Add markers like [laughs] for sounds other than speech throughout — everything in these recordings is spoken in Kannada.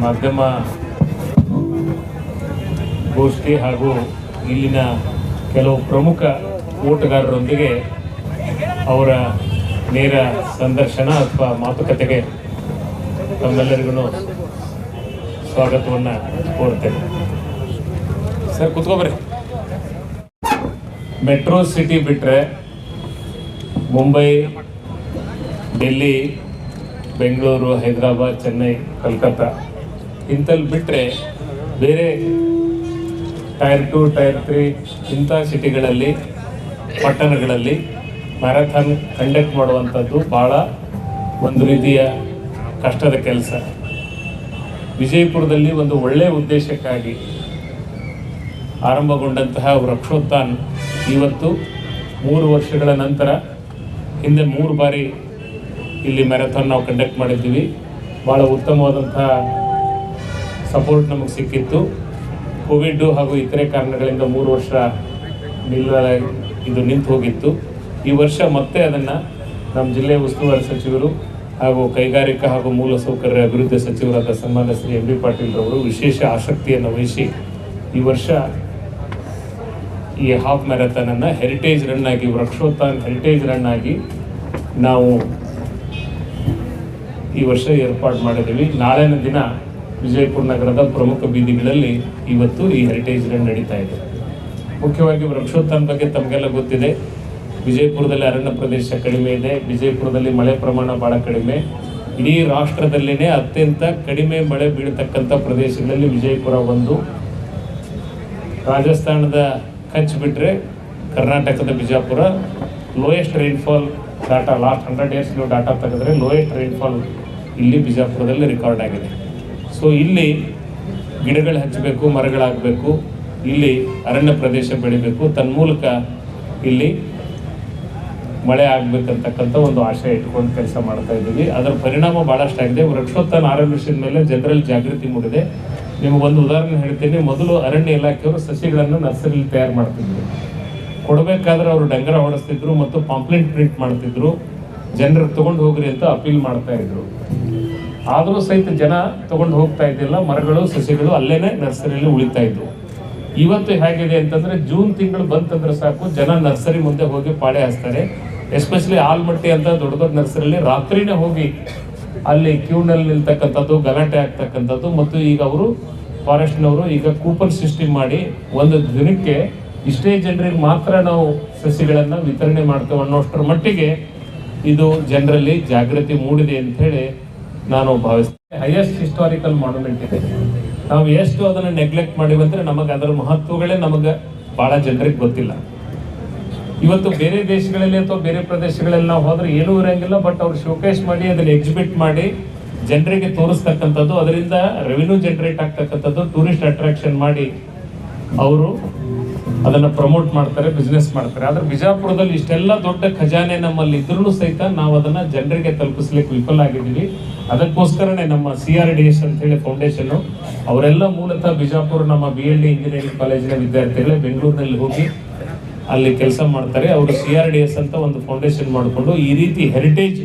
ಮಾಧ್ಯಮ ಗೋಷ್ಠಿ ಹಾಗೂ ಇಲ್ಲಿನ ಕೆಲವು ಪ್ರಮುಖ ಓಟಗಾರರೊಂದಿಗೆ ಅವರ ನೇರ ಸಂದರ್ಶನ ಅಥವಾ ಮಾತುಕತೆಗೆ ತಮ್ಮೆಲ್ಲರಿಗೂ ಸ್ವಾಗತವನ್ನು ಕೋರ್ತೇನೆ ಸರ್ ಕುತ್ಕೊಬ್ರಿ ಮೆಟ್ರೋ ಸಿಟಿ ಬಿಟ್ಟರೆ ಮುಂಬೈ, ಡೆಲ್ಲಿ, ಬೆಂಗಳೂರು, ಹೈದರಾಬಾದ್, ಚೆನ್ನೈ, ಕಲ್ಕತ್ತಾ ಇಂಥಲ್ಲಿ ಬಿಟ್ಟರೆ ಬೇರೆ ಟೈರ್ ಟು, ಟೈರ್ ತ್ರೀ ಇಂಥ ಸಿಟಿಗಳಲ್ಲಿ, ಪಟ್ಟಣಗಳಲ್ಲಿ ಮ್ಯಾರಥಾನ್ ಕಂಡಕ್ಟ್ ಮಾಡುವಂಥದ್ದು ಭಾಳ ಒಂದು ರೀತಿಯ ಕಷ್ಟದ ಕೆಲಸ. ವಿಜಯಪುರದಲ್ಲಿ ಒಂದು ಒಳ್ಳೆಯ ಉದ್ದೇಶಕ್ಕಾಗಿ ಆರಂಭಗೊಂಡಂತಹ ವೃಕ್ಷೋತ್ಥಾನ್ ಇವತ್ತು ಮೂರು ವರ್ಷಗಳ ನಂತರ ಹಿಂದೆ ಮೂರು ಬಾರಿ ಇಲ್ಲಿ ಮ್ಯಾರಥಾನ್ ನಾವು ಕಂಡಕ್ಟ್ ಮಾಡಿದ್ದೀವಿ. ಭಾಳ ಉತ್ತಮವಾದಂತಹ ಸಪೋರ್ಟ್ ನಮಗೆ ಸಿಕ್ಕಿತ್ತು. ಕೋವಿಡ್ಡು ಹಾಗೂ ಇತರೆ ಕಾರಣಗಳಿಂದ ಮೂರು ವರ್ಷ ನಿಲ್ಲ ಇದು ನಿಂತು ಹೋಗಿತ್ತು. ಈ ವರ್ಷ ಮತ್ತೆ ಅದನ್ನು ನಮ್ಮ ಜಿಲ್ಲೆಯ ಉಸ್ತುವಾರಿ ಸಚಿವರು ಹಾಗೂ ಕೈಗಾರಿಕಾ ಹಾಗೂ ಮೂಲಸೌಕರ್ಯ ಅಭಿವೃದ್ಧಿ ಸಚಿವರಾದ ಸನ್ಮಾನ್ಯ ಶ್ರೀ ಎಂ ಬಿ ಪಾಟೀಲ್ರವರು ವಿಶೇಷ ಆಸಕ್ತಿಯನ್ನು ವಹಿಸಿ ಈ ವರ್ಷ ಈ ಹಾಫ್ ಮ್ಯಾರಥಾನನ್ನು ಹೆರಿಟೇಜ್ ರನ್ ಆಗಿ, ವೃಕ್ಷೋತ್ಥಾನ್ ಹೆರಿಟೇಜ್ ರನ್ ಆಗಿ ನಾವು ಈ ವರ್ಷ ಏರ್ಪಾಡು ಮಾಡಿದ್ದೀವಿ. ನಾಳಿನ ದಿನ ವಿಜಯಪುರ ನಗರದ ಪ್ರಮುಖ ಬೀದಿಗಳಲ್ಲಿ ಇವತ್ತು ಈ ಹೆರಿಟೇಜ್ ರನ್ ನಡೀತಾ ಇದೆ. ಮುಖ್ಯವಾಗಿ ವೃಕ್ಷೋತ್ಥಾನ ಬಗ್ಗೆ ತಮಗೆಲ್ಲ ಗೊತ್ತಿದೆ. ವಿಜಯಪುರದಲ್ಲಿ ಅರಣ್ಯ ಪ್ರದೇಶ ಕಡಿಮೆ ಇದೆ. ವಿಜಯಪುರದಲ್ಲಿ ಮಳೆ ಪ್ರಮಾಣ ಭಾಳ ಕಡಿಮೆ. ಇಡೀ ರಾಷ್ಟ್ರದಲ್ಲಿನೇ ಅತ್ಯಂತ ಕಡಿಮೆ ಮಳೆ ಬೀಳತಕ್ಕಂಥ ಪ್ರದೇಶಗಳಲ್ಲಿ ವಿಜಯಪುರ ಒಂದು. ರಾಜಸ್ಥಾನದ ಕಚ್ ಬಿಟ್ಟರೆ ಕರ್ನಾಟಕದ Bijapur. Lowest rainfall data last hundred years ನೀವು ಡಾಟಾ ತೆಗೆದ್ರೆ ಲೋಯೆಸ್ಟ್ ರೈನ್ಫಾಲ್ ಇಲ್ಲಿ ಬಿಜಾಪುರದಲ್ಲಿ ರೆಕಾರ್ಡ್ ಆಗಿದೆ. ಸೊ ಇಲ್ಲಿ ಗಿಡಗಳು ಹಚ್ಚಬೇಕು ಮರಗಳಾಗಬೇಕು ಇಲ್ಲಿ ಅರಣ್ಯ ಪ್ರದೇಶ ಬೆಳಿಬೇಕು, ತನ್ಮೂಲಕ ಇಲ್ಲಿ ಮಳೆ ಆಗಬೇಕಂತಕ್ಕಂಥ ಒಂದು ಆಶಯ ಇಟ್ಕೊಂಡು ಕೆಲಸ ಮಾಡ್ತಾ ಇದ್ದೀವಿ. ಅದರ ಪರಿಣಾಮ ಭಾಳಷ್ಟು ಆಗಿದೆ. ವೃಕ್ಷೋತ್ಥಾನ ಆರಂಭಿಸಿದ ಮೇಲೆ ಜನರಲ್ಲಿ ಜಾಗೃತಿ ಮೂಡಿದೆ. ನಿಮಗೊಂದು ಉದಾಹರಣೆ ಹೇಳ್ತೀನಿ. ಮೊದಲು ಅರಣ್ಯ ಇಲಾಖೆಯವರು ಸಸಿಗಳನ್ನು ನರ್ಸರಿಲಿ ತಯಾರು ಮಾಡ್ತಿದ್ರು. ಕೊಡಬೇಕಾದ್ರೆ ಅವರು ಡಂಗರ ಹೊಡೆಸ್ತಿದ್ರು ಮತ್ತು ಪಾಂಪ್ಲೆಂಟ್ ಪ್ರಿಂಟ್ ಮಾಡ್ತಿದ್ರು. ಜನರು ತಗೊಂಡು ಹೋಗ್ರಿ ಅಂತ ಅಪೀಲ್ ಮಾಡ್ತಾ ಇದ್ರು. ಆದರೂ ಸಹಿತ ಜನ ತಗೊಂಡು ಹೋಗ್ತಾ ಇದ್ದಿಲ್ಲ. ಮರಗಳು, ಸಸಿಗಳು ಅಲ್ಲೇ ನರ್ಸರಿಯಲ್ಲಿ ಉಳಿತಾ ಇದ್ವು. ಇವತ್ತು ಹೇಗಿದೆ ಅಂತಂದ್ರೆ ಜೂನ್ ತಿಂಗಳು ಬಂತಂದ್ರೆ ಸಾಕು, ಜನ ನರ್ಸರಿ ಮುಂದೆ ಹೋಗಿ ಪಾಡೆ ಹಾಸ್ತಾರೆ. ಎಸ್ಪೆಷಲಿ ಆಲ್ಮಟ್ಟಿ ಅಂತ ದೊಡ್ಡ ದೊಡ್ಡ ನರ್ಸರಿಯಲ್ಲಿ ರಾತ್ರಿನೇ ಹೋಗಿ ಅಲ್ಲಿ ಕ್ಯೂನಲ್ಲಿ ನಿಲ್ತಕ್ಕಂಥದ್ದು, ಗಲಾಟೆ ಆಗ್ತಕ್ಕಂಥದ್ದು ಮತ್ತು ಈಗ ಅವರು ಫಾರೆಸ್ಟ್ನವರು ಈಗ ಕೂಪನ್ ಸಿಸ್ಟಮ್ ಮಾಡಿ ಒಂದು ದಿನಕ್ಕೆ ಇಷ್ಟೇ ಜನರಿಗೆ ಮಾತ್ರ ನಾವು ಸಸಿಗಳನ್ನು ವಿತರಣೆ ಮಾಡ್ತೇವೆ ಅನ್ನೋಷ್ಟರ ಮಟ್ಟಿಗೆ ಇದು ಜನರಲ್ಲಿ ಜಾಗೃತಿ ಮೂಡಿದೆ ಅಂಥೇಳಿ ನಾನು ಭಾವಿಸ್ತೇನೆ. ಹೈಯೆಸ್ಟ್ ಹಿಸ್ಟಾರಿಕಲ್ ಮಾನ್ಯುಮೆಂಟ್ ಇದೆ. ನಾವು ಎಷ್ಟು ಅದನ್ನು ನೆಗ್ಲೆಕ್ಟ್ ಮಾಡಿವಿ ಅಂದ್ರೆ ನಮಗೆ ಅದರ ಮಹತ್ವಗಳೇ ನಮಗೆ ಬಹಳ ಜನರಿಗೆ ಗೊತ್ತಿಲ್ಲ. ಇವತ್ತು ಬೇರೆ ದೇಶಗಳಲ್ಲಿ ಅಥವಾ ಬೇರೆ ಪ್ರದೇಶಗಳಲ್ಲಿ ನಾವು ಹೋದ್ರೆ ಏನೂ ಇರಂಗಿಲ್ಲ ಬಟ್ ಅವ್ರು ಶೋಕೇಸ್ ಮಾಡಿ, ಅದನ್ನ ಎಕ್ಸಿಬಿಟ್ ಮಾಡಿ ಜನರಿಗೆ ತೋರಿಸ್ತಕ್ಕಂಥದ್ದು. ಅದರಿಂದ ರೆವಿನ್ಯೂ ಜನರೇಟ್ ಆಗ್ತಕ್ಕಂಥದ್ದು ಟೂರಿಸ್ಟ್ ಅಟ್ರಾಕ್ಷನ್ ಮಾಡಿ ಅವರು ಅದನ್ನ ಪ್ರಮೋಟ್ ಮಾಡ್ತಾರೆ ಬಿಸ್ನೆಸ್ ಮಾಡ್ತಾರೆ. ಆದ್ರೆ ಬಿಜಾಪುರದಲ್ಲಿ ಇಷ್ಟೆಲ್ಲ ದೊಡ್ಡ ಖಜಾನೆ ನಮ್ಮಲ್ಲಿ ಇದ್ರೂ ಸಹಿತ ನಾವು ಅದನ್ನ ಜನರಿಗೆ ತಲುಪಿಸ್ಲಿಕ್ಕೆ ವಿಫಲ ಆಗಿದ್ದೀವಿ. ಅದಕ್ಕೋಸ್ಕರನೇ ನಮ್ಮ ಸಿ ಆರ್ ಡಿ ಎಸ್ ಅಂತ ಹೇಳಿ ಫೌಂಡೇಶನ್ ಅವರೆಲ್ಲ ಮೂಲತಃ ಬಿಜಾಪುರ ನಮ್ಮ ಬಿ ಎಲ್ ಡಿ ಇಂಜಿನಿಯರಿಂಗ್ ಕಾಲೇಜಿನ ವಿದ್ಯಾರ್ಥಿಗಳೇ ಬೆಂಗಳೂರಿನಲ್ಲಿ ಹೋಗಿ ಅಲ್ಲಿ ಕೆಲಸ ಮಾಡ್ತಾರೆ. ಅವರು ಸಿ ಆರ್ ಡಿ ಎಸ್ ಅಂತ ಒಂದು ಫೌಂಡೇಶನ್ ಮಾಡಿಕೊಂಡು ಈ ರೀತಿ ಹೆರಿಟೇಜ್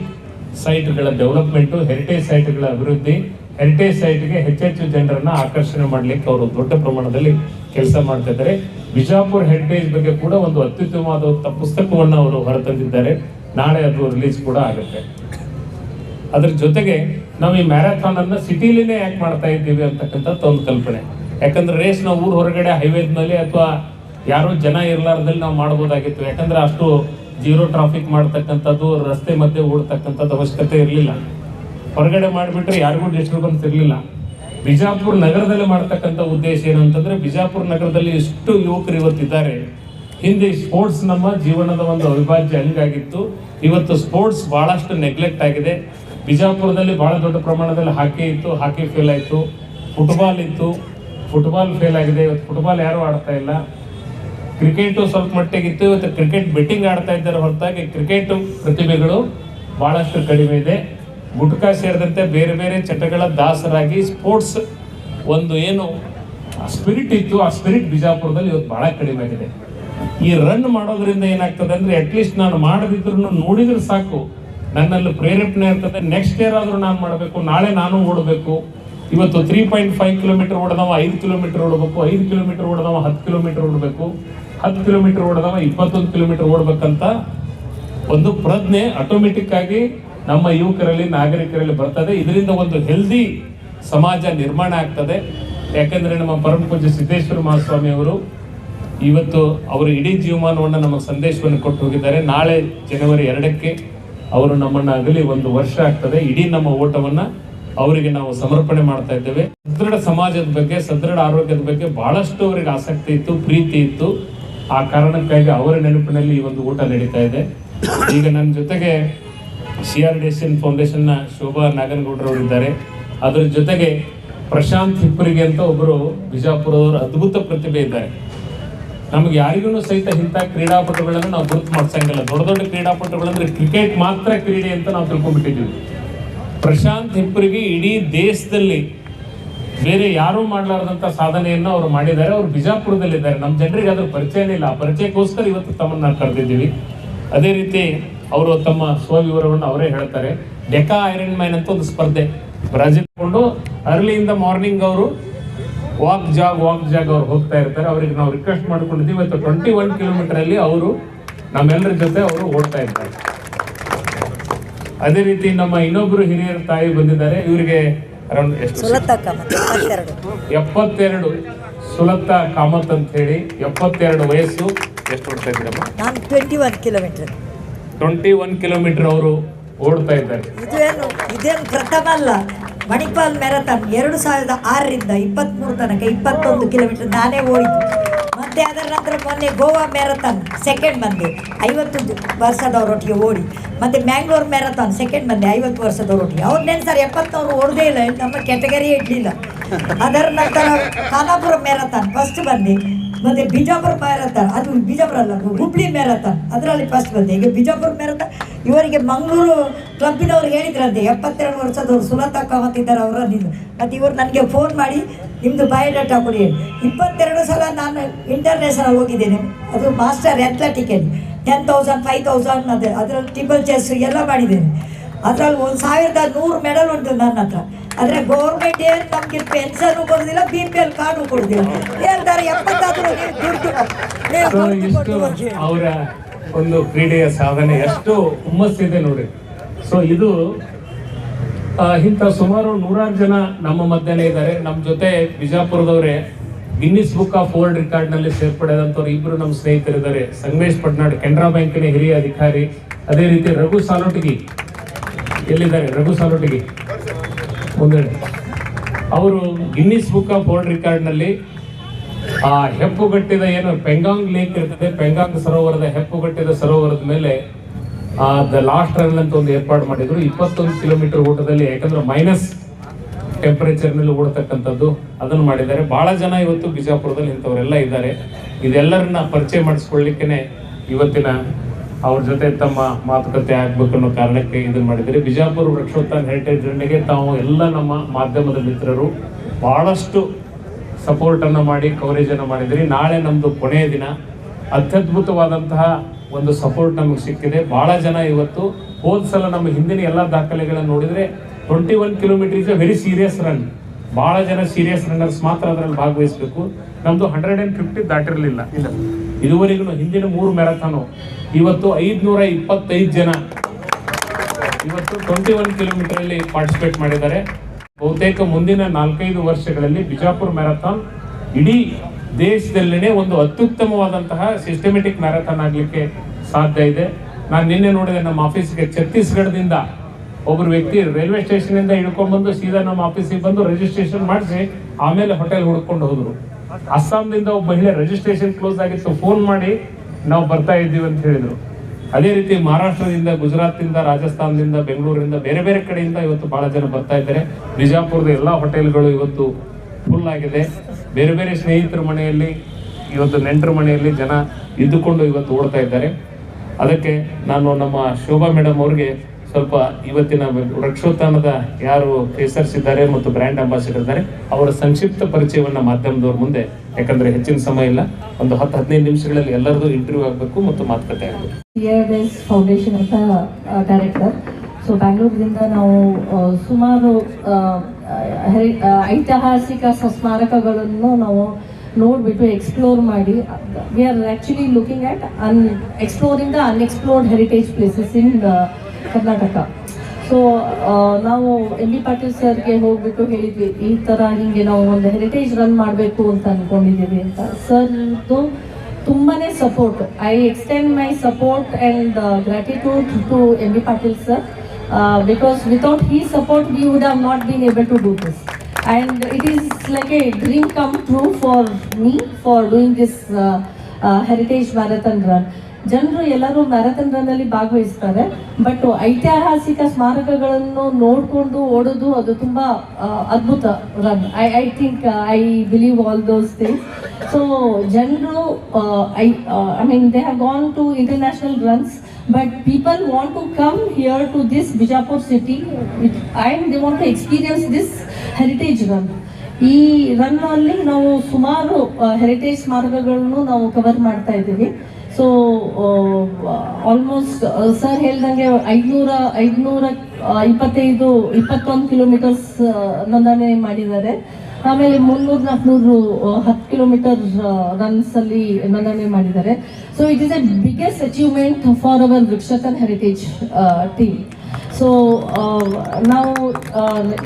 ಸೈಟ್ಗಳ ಡೆವಲಪ್ಮೆಂಟು ಹೆರಿಟೇಜ್ ಸೈಟ್ಗಳ ಅಭಿವೃದ್ಧಿ ಹೆರಿಟೇಜ್ ಸೈಟ್ಗೆ ಹೆಚ್ಚೆಚ್ಚು ಜನರನ್ನು ಆಕರ್ಷಣೆ ಮಾಡಲಿಕ್ಕೆ ಅವರು ದೊಡ್ಡ ಪ್ರಮಾಣದಲ್ಲಿ ಕೆಲಸ ಮಾಡ್ತಾ ಇದ್ದಾರೆ. ಬಿಜಾಪುರ್ ಹೆರಿಟೇಜ್ ಬಗ್ಗೆ ಕೂಡ ಒಂದು ಅತ್ಯುತ್ತಮವಾದ ಪುಸ್ತಕವನ್ನು ಅವರು ಹೊರತಂದಿದ್ದಾರೆ. ನಾಳೆ ಅದು ರಿಲೀಸ್ ಕೂಡ ಆಗುತ್ತೆ. ಅದ್ರ ಜೊತೆಗೆ ನಾವು ಈ ಮ್ಯಾರಥಾನ್ ಅನ್ನ ಸಿಟಿಲಿನೇ ಯಾಕೆ ಮಾಡ್ತಾ ಇದ್ದೀವಿ ಅಂತಕ್ಕಂಥದ್ದು ಒಂದು ಕಲ್ಪನೆ. ಯಾಕಂದ್ರೆ ರೇಸ್ ನಾವು ಊರ್ ಹೊರಗಡೆ ಹೈವೇದ್ನಲ್ಲಿ ಅಥವಾ ಯಾರು ಜನ ಇರ್ಲಾರ್ದಲ್ಲಿ ನಾವು ಮಾಡ್ಬೋದಾಗಿತ್ತು. ಯಾಕಂದ್ರೆ ಅಷ್ಟು ಜೀರೋ ಟ್ರಾಫಿಕ್ ಮಾಡ್ತಕ್ಕಂಥದ್ದು, ರಸ್ತೆ ಮಧ್ಯೆ ಓಡ್ತಕ್ಕಂಥದ್ದು ಅವಶ್ಯಕತೆ ಇರಲಿಲ್ಲ. ಹೊರಗಡೆ ಮಾಡಿಬಿಟ್ರೆ ಯಾರಿಗೂ ಡಿಸ್ಟರ್ಬೆನ್ಸ್ ಇರಲಿಲ್ಲ. ಬಿಜಾಪುರ ನಗರದಲ್ಲಿ ಮಾಡ್ತಕ್ಕಂಥ ಉದ್ದೇಶ ಏನು ಅಂತಂದ್ರೆ ಬಿಜಾಪುರ ನಗರದಲ್ಲಿ ಎಷ್ಟು ಯುವಕರು ಇವತ್ತಿದ್ದಾರೆ. ಹಿಂದೆ ಸ್ಪೋರ್ಟ್ಸ್ ನಮ್ಮ ಜೀವನದ ಒಂದು ಅವಿಭಾಜ್ಯ ಹಂಗಾಗಿತ್ತು ಇವತ್ತು ಸ್ಪೋರ್ಟ್ಸ್ ಬಹಳಷ್ಟು ನೆಗ್ಲೆಕ್ಟ್ ಆಗಿದೆ. ಬಿಜಾಪುರದಲ್ಲಿ ಬಹಳ ದೊಡ್ಡ ಪ್ರಮಾಣದಲ್ಲಿ ಹಾಕಿ ಇತ್ತು ಹಾಕಿ ಫೇಲ್ ಆಯಿತು. ಫುಟ್ಬಾಲ್ ಇತ್ತು. ಫುಟ್ಬಾಲ್ ಫೇಲ್ ಆಗಿದೆ. ಇವತ್ತು ಫುಟ್ಬಾಲ್ ಯಾರು ಆಡ್ತಾ ಇಲ್ಲ. ಕ್ರಿಕೆಟು ಸ್ವಲ್ಪ ಮಟ್ಟಿಗೆ ಇತ್ತು ಇವತ್ತು ಕ್ರಿಕೆಟ್ ಬೆಟ್ಟಿಂಗ್ ಆಡ್ತಾ ಇದ್ದಾರೆ ಹೊರತಾಗಿ. ಕ್ರಿಕೆಟು ಪ್ರತಿಭೆಗಳು ಬಹಳಷ್ಟು ಕಡಿಮೆ ಇದೆ. ಗುಟ್ಕಾ ಸೇರಿದಂತೆ ಬೇರೆ ಬೇರೆ ಚಟಗಳ ದಾಸರಾಗಿ ಸ್ಪೋರ್ಟ್ಸ್ ಒಂದು ಏನು ಸ್ಪಿರಿಟ್ ಇತ್ತು, ಆ ಸ್ಪಿರಿಟ್ ಬಿಜಾಪುರದಲ್ಲಿ ಇವತ್ತು ಬಹಳ ಕಡಿಮೆ ಆಗಿದೆ. ಈ ರನ್ ಮಾಡೋದ್ರಿಂದ ಏನಾಗ್ತದೆ ಅಂದ್ರೆ ಅಟ್ಲೀಸ್ಟ್ ನಾನು ಮಾಡದಿದ್ರು ನೋಡಿದ್ರೆ ಸಾಕು. ನನ್ನಲ್ಲಿ ಪ್ರೇರೇಪಣೆ ಇರ್ತದೆ ನೆಕ್ಸ್ಟ್ ಇಯರ್ ಆದ್ರೂ ನಾನು ಮಾಡಬೇಕು. ನಾಳೆ ನಾನು ಓಡಬೇಕು. ಇವತ್ತು ತ್ರೀ ಪಾಯಿಂಟ್ ಫೈವ್ ಕಿಲೋಮೀಟರ್ ಓಡದವ ಐದು ಕಿಲೋಮೀಟರ್ ಓಡಬೇಕು. ಐದು ಕಿಲೋಮೀಟರ್ ಓಡದವ ಹತ್ತು ಕಿಲೋಮೀಟರ್ ಓಡಬೇಕು. ಹತ್ತು ಕಿಲೋಮೀಟರ್ ಓಡದವ ಇಪ್ಪತ್ತೊಂದು ಕಿಲೋಮೀಟರ್ ಓಡಬೇಕಂತ ಒಂದು ಪ್ರಜ್ಞೆ ಆಟೋಮೆಟಿಕ್ ಆಗಿ ನಮ್ಮ ಯುವಕರಲ್ಲಿ, ನಾಗರಿಕರಲ್ಲಿ ಬರ್ತದೆ. ಇದರಿಂದ ಒಂದು ಹೆಲ್ದಿ ಸಮಾಜ ನಿರ್ಮಾಣ ಆಗ್ತದೆ. ಯಾಕಂದ್ರೆ ನಮ್ಮ ಪರಮ ಪೂಜ್ಯ ಸಿದ್ದೇಶ್ವರ ಮಹಾಸ್ವಾಮಿ ಅವರು ಇವತ್ತು ಅವರು ಇಡೀ ಜೀವಮಾನವನ್ನು ನಮಗೆ ಸಂದೇಶವನ್ನು ಕೊಟ್ಟು ಹೋಗಿದ್ದಾರೆ. ನಾಳೆ ಜನವರಿ ಎರಡಕ್ಕೆ ಅವರು ನಮ್ಮನ್ನ ಅಗಲಿ ಒಂದು ವರ್ಷ ಆಗ್ತದೆ. ಇಡೀ ನಮ್ಮ ಓಟವನ್ನು ಅವರಿಗೆ ನಾವು ಸಮರ್ಪಣೆ ಮಾಡ್ತಾ ಇದ್ದೇವೆ. ಸದೃಢ ಸಮಾಜದ ಬಗ್ಗೆ, ಸದೃಢ ಆರೋಗ್ಯದ ಬಗ್ಗೆ ಬಹಳಷ್ಟು ಅವರಿಗೆ ಆಸಕ್ತಿ ಇತ್ತು, ಪ್ರೀತಿ ಇತ್ತು. ಆ ಕಾರಣಕ್ಕಾಗಿ ಅವರ ನೆನಪಿನಲ್ಲಿ ಈ ಒಂದು ಊಟ ನಡೀತಾ ಇದೆ. ಈಗ ನನ್ನ ಜೊತೆಗೆ C R D S N ಫೌಂಡೇಶನ್ನ Shobha ನಾಗನಗೌಡರವರಿದ್ದಾರೆ ಅದರ ಜೊತೆಗೆ ಪ್ರಶಾಂತ್ ಹಿಪ್ಪರಿಗೆ ಅಂತ ಒಬ್ಬರು ಬಿಜಾಪುರದವರು ಅದ್ಭುತ ಪ್ರತಿಭೆ ಇದ್ದಾರೆ. ನಮ್ಗೆ ಯಾರಿಗೂ ಸಹಿತ ಇಂಥ ಕ್ರೀಡಾಪಟುಗಳನ್ನು ನಾವು ಗುರುತು ಮಾಡ್ಸಂಗಿಲ್ಲ. ದೊಡ್ಡ ದೊಡ್ಡ ಕ್ರೀಡಾಪಟುಗಳಂದ್ರೆ ಕ್ರಿಕೆಟ್ ಮಾತ್ರ ಕ್ರೀಡೆ ಅಂತ ನಾವು ತಿಳ್ಕೊಂಡ್ಬಿಟ್ಟಿದ್ದೀವಿ. ಪ್ರಶಾಂತ್ ಹಿಪ್ಪರಿಗೆ ಇಡೀ ದೇಶದಲ್ಲಿ ಬೇರೆ ಯಾರೂ ಮಾಡಲಾರದಂತ ಸಾಧನೆಯನ್ನು ಅವರು ಮಾಡಿದ್ದಾರೆ. ಅವರು ಬಿಜಾಪುರದಲ್ಲಿದ್ದಾರೆ. ನಮ್ಮ ಜನರಿಗೆ ಅದ್ರ ಪರಿಚಯನೇ ಇಲ್ಲ. ಆ ಪರಿಚಯಕ್ಕೋಸ್ಕರ ಇವತ್ತು ತಮ್ಮನ್ನ ಕರೆದಿದ್ದೀವಿ. ಅದೇ ರೀತಿ ಅವರು ತಮ್ಮ ಸ್ವವಿವರವನ್ನು ಅವರೇ ಹೇಳ್ತಾರೆ. ಡೆಕಾ ಐರನ್ ಮ್ಯಾನ್ ಅಂತ ಒಂದು ಸ್ಪರ್ಧೆ. ಬ್ರಾಜಿಲ್ ಕೊಂಡು ಅರ್ಲಿಯಿಂದ ಮಾರ್ನಿಂಗ್ ಅವರು ವಾಕ್ ಜಾಗ್ ವಾಕ್ ಜಾಗ್ ಅವ್ರು ಹೋಗ್ತಾ ಇರ್ತಾರೆ. ಅವ್ರಿಗೆ ನಾವು ರಿಕ್ವೆಸ್ಟ್ ಮಾಡ್ಕೊಂಡಿದ್ದೀವಿ. ಇವತ್ತು ಟ್ವೆಂಟಿ ಒನ್ ಕಿಲೋಮೀಟರ್ ಅಲ್ಲಿ ಅವರು ನಮ್ಮೆಲ್ಲರ ಜೊತೆ ಅವರು ಓಡ್ತಾ ಇದ್ದಾರೆ. ಅದೇ ರೀತಿ ನಮ್ಮ ಇನ್ನೊಬ್ರು ಹಿರಿಯರ ತಾಯಿ ಬಂದಿದ್ದಾರೆ. ಇವರಿಗೆ ಅರೌಂಡ್ ಎಷ್ಟು? ಎಪ್ಪತ್ತೆರಡು. ಸುಲತಾ ಕಾಮತ್ ಅಂತ ಹೇಳಿ ಎಪ್ಪತ್ತೆರಡು ವಯಸ್ಸು. ಎಷ್ಟು ಓಡ್ತಾ ಇದ್ದೀರಮ್ಮ? ನಾನು twenty one kilometre twenty one kilometre ಅವರು ಓಡ್ತಾ ಇದ್ದಾರೆ. ಇದೇನು ಇದೇನು ಪ್ರಥಮ ಅಲ್ಲ, ಮಣಿಪಾಲ್ ಮ್ಯಾರಥಾನ್ ಎರಡು ಸಾವಿರದ ಆರರಿಂದ ಇಪ್ಪತ್ತ್ಮೂರು ತನಕ ಇಪ್ಪತ್ತೊಂದು ಕಿಲೋಮೀಟರ್ ನಾನೇ ಓಡಿದ್ದು. ಮತ್ತೆ ಅದರ ನಂತರ ಮೊನ್ನೆ ಗೋವಾ ಮ್ಯಾರಥಾನ್ ಸೆಕೆಂಡ್ ಬಂದೆ ಐವತ್ತು ವರ್ಷದವರೊಟ್ಟಿಗೆ ಓಡಿ. ಮತ್ತೆ ಮ್ಯಾಂಗ್ಳೂರ್ ಮ್ಯಾರಥಾನ್ ಸೆಕೆಂಡ್ ಬಂದೆ, ಐವತ್ತು ವರ್ಷದವರೊಟ್ಟಿಗೆ. ಅವ್ರು ಸರ್ ಎಪ್ಪತ್ತವ್ರು ಓಡದೇ ಇಲ್ಲ ನಮ್ಮ ಕ್ಯಾಟಗರಿ ಇಡಲಿಲ್ಲ. ಅದರ ನಂತರ ಖಾನಾಪುರ ಮ್ಯಾರಥಾನ್ ಫಸ್ಟ್ ಬಂದೆ ಮತ್ತೆ ಬಿಜಾಪುರ ಮ್ಯಾರಥಾನ್ ಅದು ಬಿಜಾಪುರ ಅಲ್ಲ ಹುಬ್ಳಿ ಮ್ಯಾರಥಾನ್ ಅದರಲ್ಲಿ ಫಸ್ಟ್ ಬಂದೆ. ಈಗ ಬಿಜಾಪುರ ಮ್ಯಾರಥಾನ್ ಇವರಿಗೆ ಮಂಗಳೂರು ಕ್ಲಬ್ಬಿನವ್ರು ಹೇಳಿದ್ರಂತೆ. ಎಪ್ಪತ್ತೆರಡು ವರ್ಷದವ್ರು ಸುಲತಾ ಕಾಮತ್ ಇದ್ದಾರೆ ಅವರ ನಿಂದು ಮತ್ತು ಇವರು ನನಗೆ ಫೋನ್ ಮಾಡಿ ನಿಮ್ಮದು ಬಯೋಡಾಟಾ ಕೊಡಿ ಇಪ್ಪತ್ತೆರಡು ಸಲ ನಾನು ಇಂಟರ್ನ್ಯಾಷನಲ್ ಹೋಗಿದ್ದೇನೆ. ಅದು ಮಾಸ್ಟರ್ ಅಥ್ಲೆಟಿಕಲ್ಲಿ ಟೆನ್ ತೌಸಂಡ್ ಫೈವ್ ತೌಸಂಡ್ ಅದೇ, ಅದರಲ್ಲಿ ಟಿಬಲ್ ಚೆಸ್ ಎಲ್ಲ ಮಾಡಿದ್ದೇನೆ. ಅದರಲ್ಲಿ ಒಂದು ಸಾವಿರದ ನೂರು ಮೆಡಲ್ ಉಂಟು ನನ್ನ ಹತ್ರ. ಆದರೆ ಗೌರ್ಮೆಂಟ್ ಏನ್ ನಮ್ಗೆ ಪೆನ್ಷನ್ ಕೊಡುದಿಲ್ಲ ಬಿ ಪಿ ಎಲ್ ಕಾರ್ಡು ಕೊಡುದಿಲ್ಲ. ಹೇಳ್ತಾರೆ ಎಪ್ಪತ್ತಾದ್ರೂ ದುಡ್ಡು. ಅವರ ಒಂದು ಕ್ರೀಡೆಯ ಸಾಧನೆ ಎಷ್ಟು ಹುಮ್ಮಸ್ಸಿದೆ ನೋಡಿ. ಸೊ ಇದು ಇಂಥ ಸುಮಾರು ನೂರಾರು ಜನ ನಮ್ಮ ಮಧ್ಯನೇ ಇದ್ದಾರೆ. ನಮ್ಮ ಜೊತೆ ಬಿಜಾಪುರದವರೇ ಗಿನ್ನಿಸ್ ಬುಕ್ ಆಫ್ ವರ್ಲ್ಡ್ ರೆಕಾರ್ಡ್ನಲ್ಲಿ ಇಬ್ರು ನಮ್ಮ ಸ್ನೇಹಿತರಿದ್ದಾರೆ. ಸಂಗಮೇಶ್ ಪಟ್ನಾಡ್ ಕೆನರಾ ಬ್ಯಾಂಕಿನ ಹಿರಿಯ ಅಧಿಕಾರಿ ಅದೇ ರೀತಿ ರಘು ಸಾಲೋಟಗಿ ಎಲ್ಲಿದ್ದಾರೆ? ರಘು ಸಾಲೋಟಗಿ. ಮುಂದೆ ಅವರು ಗಿನ್ನಿಸ್ ಬುಕ್ ಆಫ್ ವರ್ಲ್ಡ್ ರೆಕಾರ್ಡ್ನಲ್ಲಿ ಆ ಹೆಪ್ಪುಗಟ್ಟಿದ ಏನು ಪೆಂಗಾಂಗ್ ಲೇಕ್ ಇರ್ತದೆ, ಪೆಂಗಾಂಗ್ ಸರೋವರದ ಹೆಪ್ಪುಗಟ್ಟಿದ ಸರೋವರದ ಮೇಲೆ, ಆ, ದ ಲಾಸ್ಟ್ ರನ್ ಅಂತ ಒಂದು ಏರ್ಪಾಡು ಮಾಡಿದ್ರು. ಇಪ್ಪತ್ತೊಂದು ಕಿಲೋಮೀಟರ್ ಊಟದಲ್ಲಿ ಯಾಕಂದ್ರೆ ಮೈನಸ್ ಟೆಂಪರೇಚರ್ನಲ್ಲಿ ಓಡತಕ್ಕಂಥದ್ದು ಅದನ್ನು ಮಾಡಿದ್ದಾರೆ. ಬಹಳ ಜನ ಇವತ್ತು ಬಿಜಾಪುರದಲ್ಲಿ ಇಂಥವರೆಲ್ಲ ಇದ್ದಾರೆ. ಇದೆಲ್ಲರನ್ನ ಪರಿಚಯ ಮಾಡಿಸ್ಕೊಳ್ಳಿಕ್ಕೆ ಇವತ್ತಿನ ಅವ್ರ ಜೊತೆ ತಮ್ಮ ಮಾತುಕತೆ ಆಗ್ಬೇಕು ಅನ್ನೋ ಕಾರಣಕ್ಕೆ ಇದನ್ನ ಮಾಡಿದ್ರಿ ಬಿಜಾಪುರ ವೃಕ್ಷೋತ್ಥಾನ ಹೆರಿಟೇಜ್ ಜರ್ನಿಗೆ ತಾವು ಎಲ್ಲ ನಮ್ಮ ಮಾಧ್ಯಮದ ಮಿತ್ರರು ಬಹಳಷ್ಟು ಸಪೋರ್ಟ್ ಅನ್ನ ಮಾಡಿ ಕವರೇಜ್ ಅನ್ನ ಮಾಡಿದ್ರಿ. ನಾಳೆ ನಮ್ದು ಕೊನೆಯ ದಿನ. ಅತ್ಯದ್ಭುತವಾದಂತಹ ಒಂದು ಸಪೋರ್ಟ್ ನಮಗೆ ಸಿಕ್ಕಿದೆ. ಬಹಳ ಜನ ಇವತ್ತು ಹೋದ ಸಲ ನಮ್ಮ ಹಿಂದಿನ ಎಲ್ಲ ದಾಖಲೆಗಳನ್ನು ನೋಡಿದ್ರೆ twenty one kilometre is a very serious run ಬಹಳ ಜನ ಸೀರಿಯಸ್ ರನ್ನರ್ಸ್ ಮಾತ್ರ ಅದರಲ್ಲಿ ಭಾಗವಹಿಸಬೇಕು. ನಮ್ದು ಹಂಡ್ರೆಡ್ ಅಂಡ್ ಫಿಫ್ಟಿ ದಾಟಿರಲಿಲ್ಲ. ಇದುವರೆಗೂ ಹಿಂದಿನ ಮೂರು ಮ್ಯಾರಥಾನು, ಇವತ್ತು ಐದ್ನೂರ ಇಪ್ಪತ್ತೈದು ಜನ, ಇವತ್ತು ಟ್ವೆಂಟಿ ಒನ್ ಕಿಲೋಮೀಟರ್ ಅಲ್ಲಿ ಪಾರ್ಟಿಸಿಪೇಟ್ ಮಾಡಿದ್ದಾರೆ. ಬಹುತೇಕ ಮುಂದಿನ ನಾಲ್ಕೈದು ವರ್ಷಗಳಲ್ಲಿ ಬಿಜಾಪುರ ಮ್ಯಾರಥಾನ್ ಇಡೀ ದೇಶದಲ್ಲೇ ಒಂದು ಅತ್ಯುತ್ತಮವಾದಂತಹ ಸಿಸ್ಟಮೆಟಿಕ್ ಮ್ಯಾರಥಾನ್ ಆಗಲಿಕ್ಕೆ ಸಾಧ್ಯ ಇದೆ. ನಾನು ನಿನ್ನೆ ನೋಡಿದೆ, ನಮ್ಮ ಆಫೀಸ್ಗೆ ಛತ್ತೀಸ್ಗಢದಿಂದ ಒಬ್ಬರು ವ್ಯಕ್ತಿ ರೈಲ್ವೆ ಸ್ಟೇಷನ್ ಇಂದ ಹಿಡ್ಕೊಂಡ್ಬಂದು ಸೀದಾ ನಮ್ಮ ಆಫೀಸಿಗೆ ಬಂದು ರಿಜಿಸ್ಟ್ರೇಷನ್ ಮಾಡಿಸಿ, ಆಮೇಲೆ ಹೋಟೆಲ್ ಹುಡ್ಕೊಂಡು ಹೋದ್ರು. ಅಸ್ಸಾಂದಿಂದ ಒಬ್ಬ ಮಹಿಳೆ ರಿಜಿಸ್ಟ್ರೇಷನ್ ಕ್ಲೋಸ್ ಆಗಿತ್ತು ಫೋನ್ ಮಾಡಿ ನಾವು ಬರ್ತಾ ಇದ್ದೀವಿ ಅಂತ ಹೇಳಿದ್ರು. ಅದೇ ರೀತಿ ಮಹಾರಾಷ್ಟ್ರದಿಂದ, ಗುಜರಾತ್ನಿಂದ, ರಾಜಸ್ಥಾನದಿಂದ, ಬೆಂಗಳೂರಿಂದ, ಬೇರೆ ಬೇರೆ ಕಡೆಯಿಂದ ಇವತ್ತು ಬಹಳ ಜನ ಬರ್ತಾ ಇದ್ದಾರೆ. ಬಿಜಾಪುರದ ಎಲ್ಲ ಹೋಟೆಲ್ಗಳು ಇವತ್ತು ಫುಲ್ ಆಗಿದೆ. ಬೇರೆ ಬೇರೆ ಸ್ನೇಹಿತರ ಮನೆಯಲ್ಲಿ, ಇವತ್ತು ನೆಂಟರ ಮನೆಯಲ್ಲಿ ಜನ ಇದ್ದುಕೊಂಡು ಇವತ್ತು ಓಡ್ತಾ ಇದ್ದಾರೆ. ಅದಕ್ಕೆ ನಾನು ನಮ್ಮ ಶೋಭಾ ಮೇಡಮ್ ಅವ್ರಿಗೆ ಸ್ವಲ್ಪ ಇವತ್ತಿನ ವೃಕ್ಷೋತ್ಥಾನದ ಯಾರು ಹೆಸರಿಸಿದ್ದಾರೆ ಮತ್ತು ಬ್ರ್ಯಾಂಡ್ ಅಂಬಾಸಿಡರ್ ಇದ್ದಾರೆ ಅವರ ಸಂಕ್ಷಿಪ್ತ ಪರಿಚಯವನ್ನು ಮಾಧ್ಯಮದವ್ರ ಮುಂದೆ ಯಾಕಂದ್ರೆ ಹೆಚ್ಚಿನ ಸಮಯ ಇಲ್ಲ ಒಂದು ಹತ್ತು ಹದಿನೈದು ನಿಮಿಷಗಳಲ್ಲಿ ಎಲ್ಲರದು ಇಂಟರ್ವ್ಯೂ ಆಗಬೇಕು ಮತ್ತು ಮಾತುಕತೆ ಆಗಬೇಕು. ಫೌಂಡೇಶನ್ ಅಂತ ಡೈರೆಕ್ಟರ್ ಸೊ ಬ್ಯಾಂಗ್ಳೂರಿಂದ ನಾವು ಸುಮಾರು ಆ, ಹೆ- ಆ, ಐತಿಹಾಸಿಕ ಸ್ಮಾರಕಗಳನ್ನು ನಾವು ನೋಡಿಬಿಟ್ಟು ಎಕ್ಸ್ಪ್ಲೋರ್ ಮಾಡಿ we are actually looking at and exploring the unexplored heritage places in Karnataka. So ನಾವು ಎಂ ಬಿ ಪಾಟೀಲ್ ಸರ್ಗೆ ಹೋಗ್ಬಿಟ್ಟು ಹೇಳಿದ್ವಿ, ಈ ಥರ ಹಿಂಗೆ ನಾವು ಒಂದು ಹೆರಿಟೇಜ್ ರನ್ ಮಾಡಬೇಕು ಅಂತ ಅಂದ್ಕೊಂಡಿದ್ದೀವಿ ಅಂತ. ಸರ್ದು ತುಂಬಾನೇ support I extend my support and gratitude to M B Patil sir because without he support we would have not been able to do this and it is like a dream come true for me for doing this heritage marathon run ಜನರು ಎಲ್ಲರೂ ಮ್ಯಾರಥನ್ ರನ್ ಭಾಗವಹಿಸ್ತಾರೆ. ಬಟ್ ಐತಿಹಾಸಿಕ ಸ್ಮಾರಕಗಳನ್ನು ನೋಡಿಕೊಂಡು ಓಡೋದು ಅದು ತುಂಬಾ ಅದ್ಭುತ run I I think I believe all those things so ಜನರು I I mean they have gone to international runs but people want to come here to this Bijapur city and they want to experience this heritage run ಈ ರನ್ ಅಲ್ಲಿ ನಾವು ಸುಮಾರು ಹೆರಿಟೇಜ್ ಸ್ಮಾರಕಗಳನ್ನು ನಾವು ಕವರ್ ಮಾಡ್ತಾ ಇದ್ದೀವಿ. ಸೊ ಆಲ್ಮೋಸ್ಟ್ ಸರ್ ಹೇಳ್ದಂಗೆ ಐದುನೂರ ಐದುನೂರ ಇಪ್ಪತ್ತೈದು, ಇಪ್ಪತ್ತೊಂದು ಕಿಲೋಮೀಟರ್ಸ್ ನೋಂದಣಿ ಮಾಡಿದ್ದಾರೆ. ಆಮೇಲೆ ಮುನ್ನೂರು, ನಾಲ್ಕುನೂರು ಹತ್ತು ಕಿಲೋಮೀಟರ್ ರನ್ಸ್ ಅಲ್ಲಿ ನೋಂದಣಿ ಮಾಡಿದ್ದಾರೆ. So it is a biggest achievement for our Vrukshathon heritage team so ನಾವು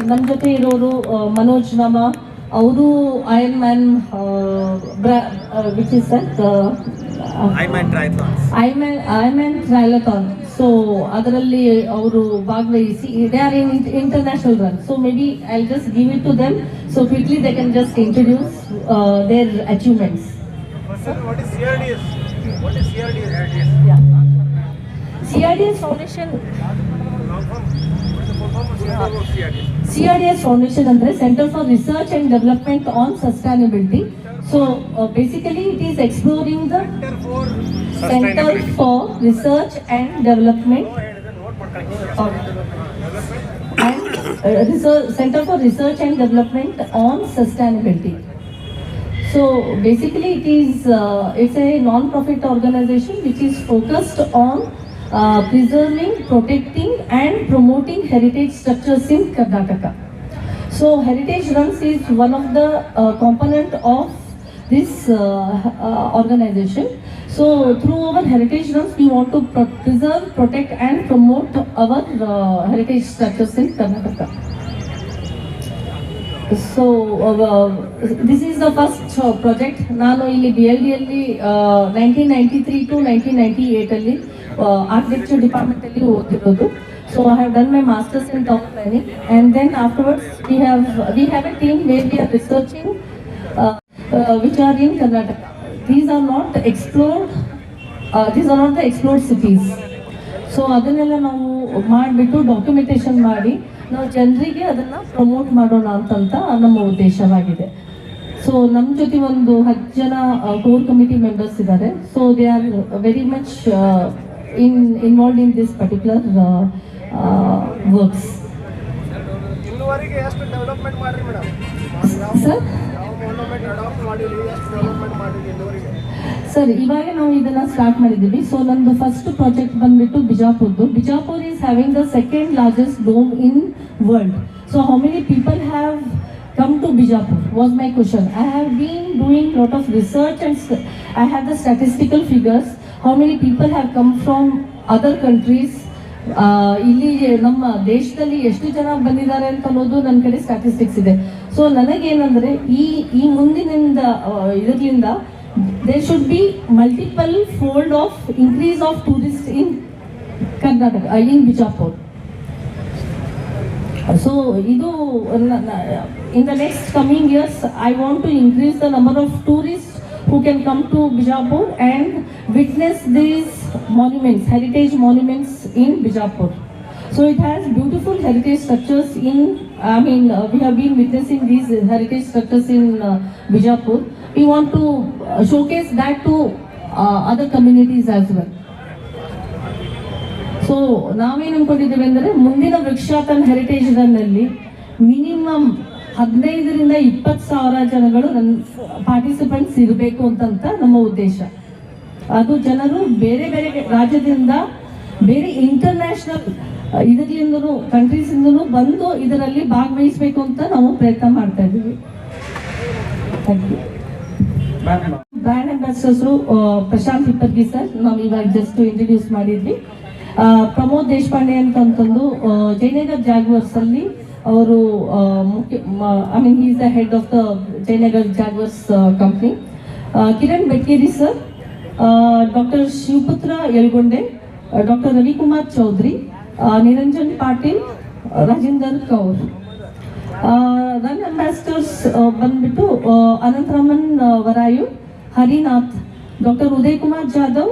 ನಮ್ಮ ಜೊತೆ ಇರೋರು ಮನೋಜ್ ನಾಮ ಅವರು iron man which is triathlons ironman ironman triathlon so ಅದರಲ್ಲಿ ಅವರು ಭಾಗವಹಿಸಿ they are in international run so maybe I just give it to them so quickly they can just introduce their achievements What is D What is full form of CRDS? CRDS Foundation ಅಂದರೆ centre for research and development on sustainability so basically it is exploring the Center for centre for research and development note ಮಾಡ್ಕೊಳ್ಳಿ. and uh, research, Center for Research and Development on Sustainability. So basically, it is uh, it's a non-profit organization which is focused on uh, preserving, protecting, and promoting heritage structures in Karnataka. So heritage runs is one of the uh, component of this uh, uh, organization. So through our heritage runs, we want to pro- preserve, protect, and promote our uh, heritage structures in Karnataka. So this is the first project ನಾನು ಇಲ್ಲಿ B L ಡಿಯಲ್ಲಿ nineteen ninety three to nineteen ninety ಏಯ್ಟಲ್ಲಿ architecture ಡಿಪಾರ್ಟ್ಮೆಂಟಲ್ಲಿ ಓದಿರೋದು so I have done my masters in town planning and then afterwards we have we have a team where we are researching which are in Karnataka these are not explored these are not the explored cities so ಅದನ್ನೆಲ್ಲ ನಾವು ಮಾಡಿಬಿಟ್ಟು ಡಾಕ್ಯುಮೆಂಟೇಷನ್ ಮಾಡಿ ನಾವು ಜನರಿಗೆ ಅದನ್ನು ಪ್ರಮೋಟ್ ಮಾಡೋಣ ಅಂತಂತ ನಮ್ಮ ಉದ್ದೇಶವಾಗಿದೆ. ಸೊ ನಮ್ಮ ಜೊತೆ ಒಂದು ಹತ್ತು ಜನ ಕೋರ್ ಕಮಿಟಿ ಮೆಂಬರ್ಸ್ ಇದ್ದಾರೆ. So they are very much in involve in this particular works ಇಲ್ಲಿವರೆಗೆ ಎಷ್ಟು ಡೆವಲಪ್ಮೆಂಟ್ ಮಾಡ್ರಿ ಮೇಡಮ್ ಸರ್ ಯಾವ ಮೊನೊಮೆಂಟ್ ಅಡಾಪ್ಟ್ ಮಾಡಿರಿ ಎಷ್ಟು ಡೆವಲಪ್ಮೆಂಟ್ ಮಾಡಿರಿ ಇಲ್ಲಿವರೆಗೆ? ಸರ್ ಇವಾಗ ನಾವು ಇದನ್ನ ಸ್ಟಾರ್ಟ್ ಮಾಡಿದ್ದೀವಿ. ಸೊ ನಂದು ಫಸ್ಟ್ ಪ್ರಾಜೆಕ್ಟ್ ಬಂದ್ಬಿಟ್ಟು ಬಿಜಾಪುರ್ದು. Bijapur is having the second largest dome in world so how many people have come to Bijapur was my question. I have been doing lot of research and st- I have the statistical many people have come from other countries? ಆ, ಇಲ್ಲಿ ನಮ್ಮ ದೇಶದಲ್ಲಿ ಎಷ್ಟು ಜನ ಬಂದಿದ್ದಾರೆ ಅಂತ ಅನ್ನೋದು ನನ್ನ ಕಡೆ ಸ್ಟಾಟಿಸ್ಟಿಕ್ಸ್ ಇದೆ ಸೊ ನನಗೇನಂದ್ರೆ ಈ ಈ ಮುಂದಿನಿಂದ ಇದರಿಂದ there should be multiple fold of increase of tourist in Karnataka in Bijapur so ಇದು in the next coming years I want to increase the number of tourist who can come to Bijapur and witness these monuments heritage monuments in Bijapur so it has beautiful heritage structures in I mean we have been witnessing these heritage structures in Bijapur we want to showcase that to other communities as well so ನಾವೇನು ಅನ್ಕೊಂಡಿದ್ದೇವೆ ಅಂದರೆ ಮುಂದಿನ ವೃಕ್ಷಾತನ್ ಹೆರಿಟೇಜ್ ರನ್ನಲ್ಲಿ ಮಿನಿಮಮ್ ಹದಿನೈದರಿಂದ ಇಪ್ಪತ್ತು ಸಾವಿರ ಜನಗಳು ನನ್ನ ಪಾರ್ಟಿಸಿಪೆಂಟ್ಸ್ ಇರಬೇಕು ಅಂತಂತ ನಮ್ಮ ಉದ್ದೇಶ. ಅದು ಜನರು ಬೇರೆ ಬೇರೆ ರಾಜ್ಯದಿಂದ ಬೇರೆ ಇಂಟರ್ನ್ಯಾಷನಲ್ ಇದರಿಂದನೂ ಕಂಟ್ರೀಸಿಂದನೂ ಬಂದು ಇದರಲ್ಲಿ ಭಾಗವಹಿಸಬೇಕು ಅಂತ ನಾವು ಪ್ರಯತ್ನ ಮಾಡ್ತಾ ಇದ್ದೀವಿ. Brand ambassadors Prashant Hippargi sir ನಾವು ಇವಾಗ ಜಸ್ಟ್ ಇಂಟ್ರಡ್ಯೂಸ್ ಮಾಡಿದ್ವಿ. ಪ್ರಮೋದ್ ದೇಶಪಾಂಡೆ ಅಂತಂತಂದು ಜಯನಗರ್ ಜಾಗುವರ್ಸ್ ಅಲ್ಲಿ ಅವರು ಮುಖ್ಯ I mean is the head of the Jayanagar jaguars company Kiran Betkeri sir doctor Shivaputra Yalgonde doctor Ravikumar Chaudhari ಆ, ನಿರಂಜನ್ ಪಾಟೀಲ್ ರಾಜೇಂದರ್ ಕೌರ್. ರನ್ ಅಂಬಾಸಿಡರ್ಸ್ ಬಂದ್ಬಿಟ್ಟು ಆ, ಅನಂತರಾಮನ್ ಆ, ವರಾಯು ಹರಿನಾಥ್ ಡಾಕ್ಟರ್ ಉದಯ್ ಕುಮಾರ್ ಜಾಧವ್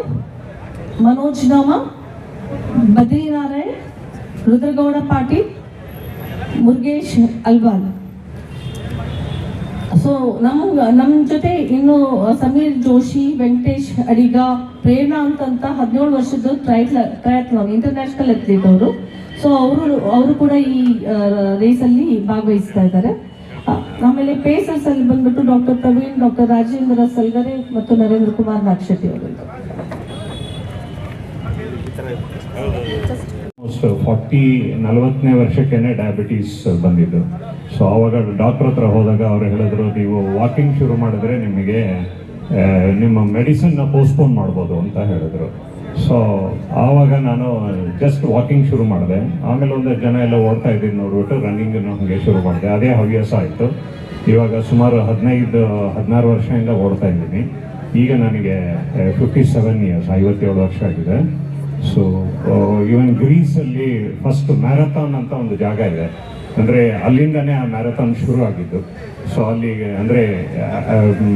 ಮನೋಜ್ ನಾಮ ಬದ್ರಿನಾರಾಯಣ್ ರುದ್ರಗೌಡ ಪಾಟೀಲ್ ಮುರುಗೇಶ್ ಅಲ್ವಾಲ್. ಸೊ ನಮ್ಗೆ ನಮ್ಮ ಜೊತೆ ಇನ್ನು ಸಮೀರ್ ಜೋಶಿ, ವೆಂಕಟೇಶ್ ಅಡಿಗ, ಪ್ರೇರಣಾ ಅಂತಂತ ಹದಿನೇಳು ವರ್ಷದ ಟ್ರೈಟ್ಲ ಟ್ರಯಾಥ್ಲಾನ್ ಇಂಟರ್ನ್ಯಾಷನಲ್ ಅಥ್ಲೀಟ್ ಅವರು. ಸೊ ಅವರು ಅವರು ಕೂಡ ಈ ರೇಸಲ್ಲಿ ಭಾಗವಹಿಸ್ತಾ ಇದ್ದಾರೆ. ಆಮೇಲೆ ಪೇಸರ್ಸ್ ಅಲ್ಲಿ ಬಂದ್ಬಿಟ್ಟು ಡಾಕ್ಟರ್ ಪ್ರವೀಣ್ ಡಾಕ್ಟರ್ ರಾಜೇಂದ್ರ ಸಲ್ಗರೆ ಮತ್ತು ನರೇಂದ್ರ ಕುಮಾರ್ ನಾಕ್ಷತಿ ಅವರು ಫಾರ್ಟಿ ನಲವತ್ತನೇ ವರ್ಷಕ್ಕೇನೆ ಡಯಾಬಿಟೀಸ್ ಬಂದಿದ್ದು. ಸೊ ಆವಾಗ ಡಾಕ್ಟ್ರ್ ಹತ್ರ ಹೋದಾಗ ಅವ್ರು ಹೇಳಿದ್ರು, ನೀವು ವಾಕಿಂಗ್ ಶುರು ಮಾಡಿದ್ರೆ ನಿಮಗೆ ನಿಮ್ಮ ಮೆಡಿಸಿನ್ನ ಪೋಸ್ಟ್ಪೋನ್ ಮಾಡ್ಬೋದು ಅಂತ ಹೇಳಿದ್ರು. ಸೊ ಆವಾಗ ನಾನು ಜಸ್ಟ್ ವಾಕಿಂಗ್ ಶುರು ಮಾಡಿದೆ. ಆಮೇಲೆ ಒಂದು ಜನ ಎಲ್ಲ ಓಡ್ತಾ ಇದ್ದೀನಿ ನೋಡ್ಬಿಟ್ಟು ರನ್ನಿಂಗನ್ನು ಹಾಗೆ ಶುರು ಮಾಡಿದೆ. ಅದೇ ಹವ್ಯಾಸ ಆಯಿತು. ಇವಾಗ ಸುಮಾರು ಹದಿನೈದು, ಹದಿನಾರು ವರ್ಷದಿಂದ ಓಡ್ತಾ ಇದ್ದೀನಿ. ಈಗ ನನಗೆ ಫಿಫ್ಟಿ ಸೆವೆನ್ ಇಯರ್ಸ್ ಐವತ್ತೇಳು ವರ್ಷ ಆಗಿದೆ. ಸೊ ಇವನ್ ಗ್ರೀಸಲ್ಲಿ ಫಸ್ಟ್ ಮ್ಯಾರಥಾನ್ ಅಂತ ಒಂದು ಜಾಗ ಇದೆ. ಅಂದರೆ ಅಲ್ಲಿಂದನೇ ಆ ಮ್ಯಾರಥಾನ್ ಶುರು ಆಗಿದ್ದು. ಸೊ ಅಲ್ಲಿ ಅಂದರೆ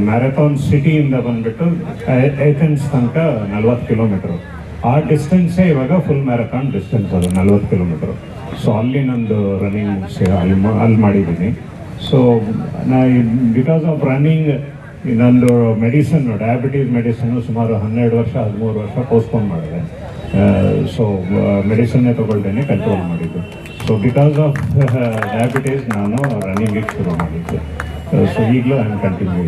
ಮ್ಯಾರಥಾನ್ ಸಿಟಿಯಿಂದ ಬಂದ್ಬಿಟ್ಟು ಏಥೆನ್ಸ್ ತನಕ ನಲ್ವತ್ತು ಕಿಲೋಮೀಟ್ರು ಆ ಡಿಸ್ಟೆನ್ಸೇ ಇವಾಗ ಫುಲ್ ಮ್ಯಾರಥಾನ್ ಡಿಸ್ಟೆನ್ಸ್ ಅದು, ನಲ್ವತ್ತು ಕಿಲೋಮೀಟ್ರು ಸೊ ಅಲ್ಲಿ ನಂದು ರನ್ನಿಂಗ್ ಅಲ್ಲಿ ಅಲ್ಲಿ ಮಾಡಿದ್ದೀನಿ. ಸೊ ನಾ ಬಿಕಾಸ್ ಆಫ್ ರನ್ನಿಂಗ್ ನಂದು ಮೆಡಿಸನ್ನು ಡಯಾಬಿಟೀಸ್ ಮೆಡಿಸನ್ನು ಸುಮಾರು ಹನ್ನೆರಡು ವರ್ಷ, ಹದಿಮೂರು ವರ್ಷ ಪೋಸ್ಟ್ಪೋನ್ ಮಾಡಿದೆ. ಸೊ ಮೆಡಿಸನ್ನೇ ತಗೊಳ್ದೇನೆ ಕಂಟ್ರೋಲ್ ಮಾಡಿದ್ದು. ಸೊ ಬಿಕಾಸ್ ಆಫ್ ಡಯಾಬಿಟೀಸ್ ನಾನು ರನ್ನಿಂಗಿಗೆ ಶುರು ಮಾಡಿದ್ದೆ. ಸೊ ಈಗಲೂ I am continue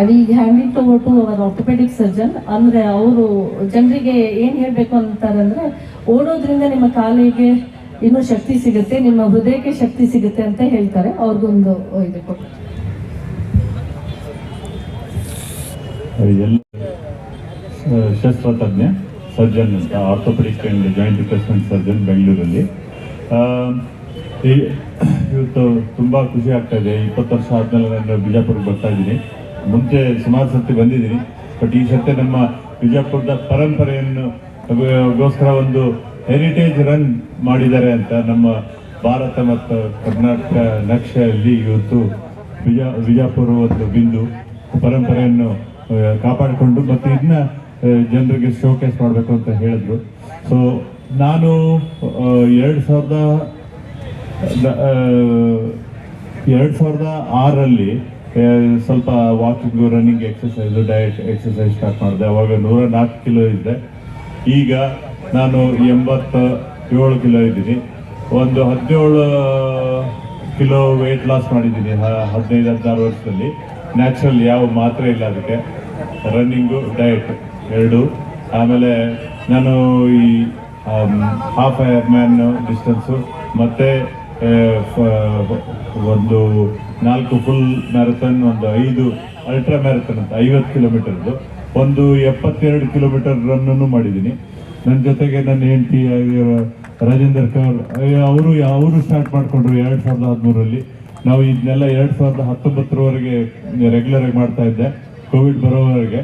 I will hand it over to our orthopaedic surgeon ಅಂದರೆ ಅವರು ಜನರಿಗೆ ಏನು ಹೇಳಬೇಕು ಅಂತಾರೆ ಅಂದರೆ ಓಡೋದ್ರಿಂದ ನಿಮ್ಮ ಕಾಲಿಗೆ ಇನ್ನೂ ಶಕ್ತಿ ಸಿಗುತ್ತೆ ನಿಮ್ಮ ಹೃದಯಕ್ಕೆ ಶಕ್ತಿ ಸಿಗುತ್ತೆ ಅಂತ ಹೇಳ್ತಾರೆ. ಅವ್ರಿಗೊಂದು ಇದು ಕೊಟ್ಟು ಶಸ್ತ್ರತಜ್ಞ ಸರ್ಜನ್ ಅಂತ orthopaedic and joint replacement surgeon ಬೆಂಗಳೂರಲ್ಲಿ. ಇವತ್ತು ತುಂಬ ಖುಷಿ ಆಗ್ತಾ ಇದೆ. ಇಪ್ಪತ್ತು ವರ್ಷ ಆದ್ಮೇಲೆ ನಾನು ಬಿಜಾಪುರಕ್ಕೆ ಬರ್ತಾ ಇದ್ದೀನಿ. ಮುಂಚೆ ಸುಮಾರು ಸರ್ತಿ ಬಂದಿದ್ದೀನಿ. ಬಟ್ ಈ ಸರ್ತಿ ನಮ್ಮ ಬಿಜಾಪುರದ ಪರಂಪರೆಯನ್ನು ಗೋಸ್ಕರ ಒಂದು ಹೆರಿಟೇಜ್ ರನ್ ಮಾಡಿದ್ದಾರೆ ಅಂತ ನಮ್ಮ ಭಾರತ ಮತ್ತು ಕರ್ನಾಟಕ ನಕ್ಷೆಯಲ್ಲಿ ಇವತ್ತು ಬಿಜಾ, ಬಿಜಾಪುರ ಒಂದು ಬಿಂದು, ಪರಂಪರೆಯನ್ನು ಕಾಪಾಡಿಕೊಂಡು, ಮತ್ತು ಇದನ್ನ ಜನರಿಗೆ ಶೋಕೇಸ್ ಮಾಡಬೇಕು ಅಂತ ಹೇಳಿದ್ರು. ಸೊ ನಾನು ಎರಡು ಸಾವಿರದ ಎರಡು ಸಾವಿರದ ಆರಲ್ಲಿ ಸ್ವಲ್ಪ walking running exercise diet exercise start ಮಾಡಿದೆ. ಅವಾಗ ನೂರ ನಾಲ್ಕು ಕಿಲೋ ಇದ್ದೆ. ಈಗ ನಾನು ಎಂಬತ್ತ ಏಳು ಕಿಲೋ ಇದ್ದೀನಿ. ಒಂದು ಹದಿನೇಳು ಕಿಲೋ ವೆಯ್ಟ್ ಲಾಸ್ ಮಾಡಿದ್ದೀನಿ ಹದಿನೈದು, ಹದಿನಾರು ವರ್ಷದಲ್ಲಿ. ನ್ಯಾಚುರಲ್ ಯಾವ ಮಾತ್ರೆ ಇಲ್ಲ ಅದಕ್ಕೆ. ರನ್ನಿಂಗು ಡಯಟ್ ಎರಡು. ಆಮೇಲೆ ನಾನು ಈ ಹಾಫ್ ಮ್ಯಾನ್ ಡಿಸ್ಟೆನ್ಸು ಮತ್ತು ಒಂದು ನಾಲ್ಕು ಫುಲ್ ಮ್ಯಾರಥಾನ್ ಒಂದು ಐದು ಅಲ್ಟ್ರಾ ಮ್ಯಾರಥಾನ್ ಅಂತ, ಐವತ್ತು ಕಿಲೋಮೀಟರ್ದು ಒಂದು ಎಪ್ಪತ್ತೆರಡು ಕಿಲೋಮೀಟರ್ ರನ್ನನ್ನು ಮಾಡಿದ್ದೀನಿ. ನನ್ನ ಜೊತೆಗೆ ನನ್ನ ಹೆಂಡತಿ ರಾಜೇಂದ್ರ ಕೌರ್ ಅವರು ಅವರು ಸ್ಟಾರ್ಟ್ ಮಾಡಿಕೊಂಡ್ರು ಎರಡು ಸಾವಿರದ ಹದಿಮೂರರಲ್ಲಿ. ನಾವು ಇದನ್ನೆಲ್ಲ ಎರಡು ಸಾವಿರದ ಹತ್ತೊಂಬತ್ತರವರೆಗೆ ರೆಗ್ಯುಲರಾಗಿ ಮಾಡ್ತಾ ಇದ್ದೆ. ಕೋವಿಡ್ ಬರೋವರೆಗೆ.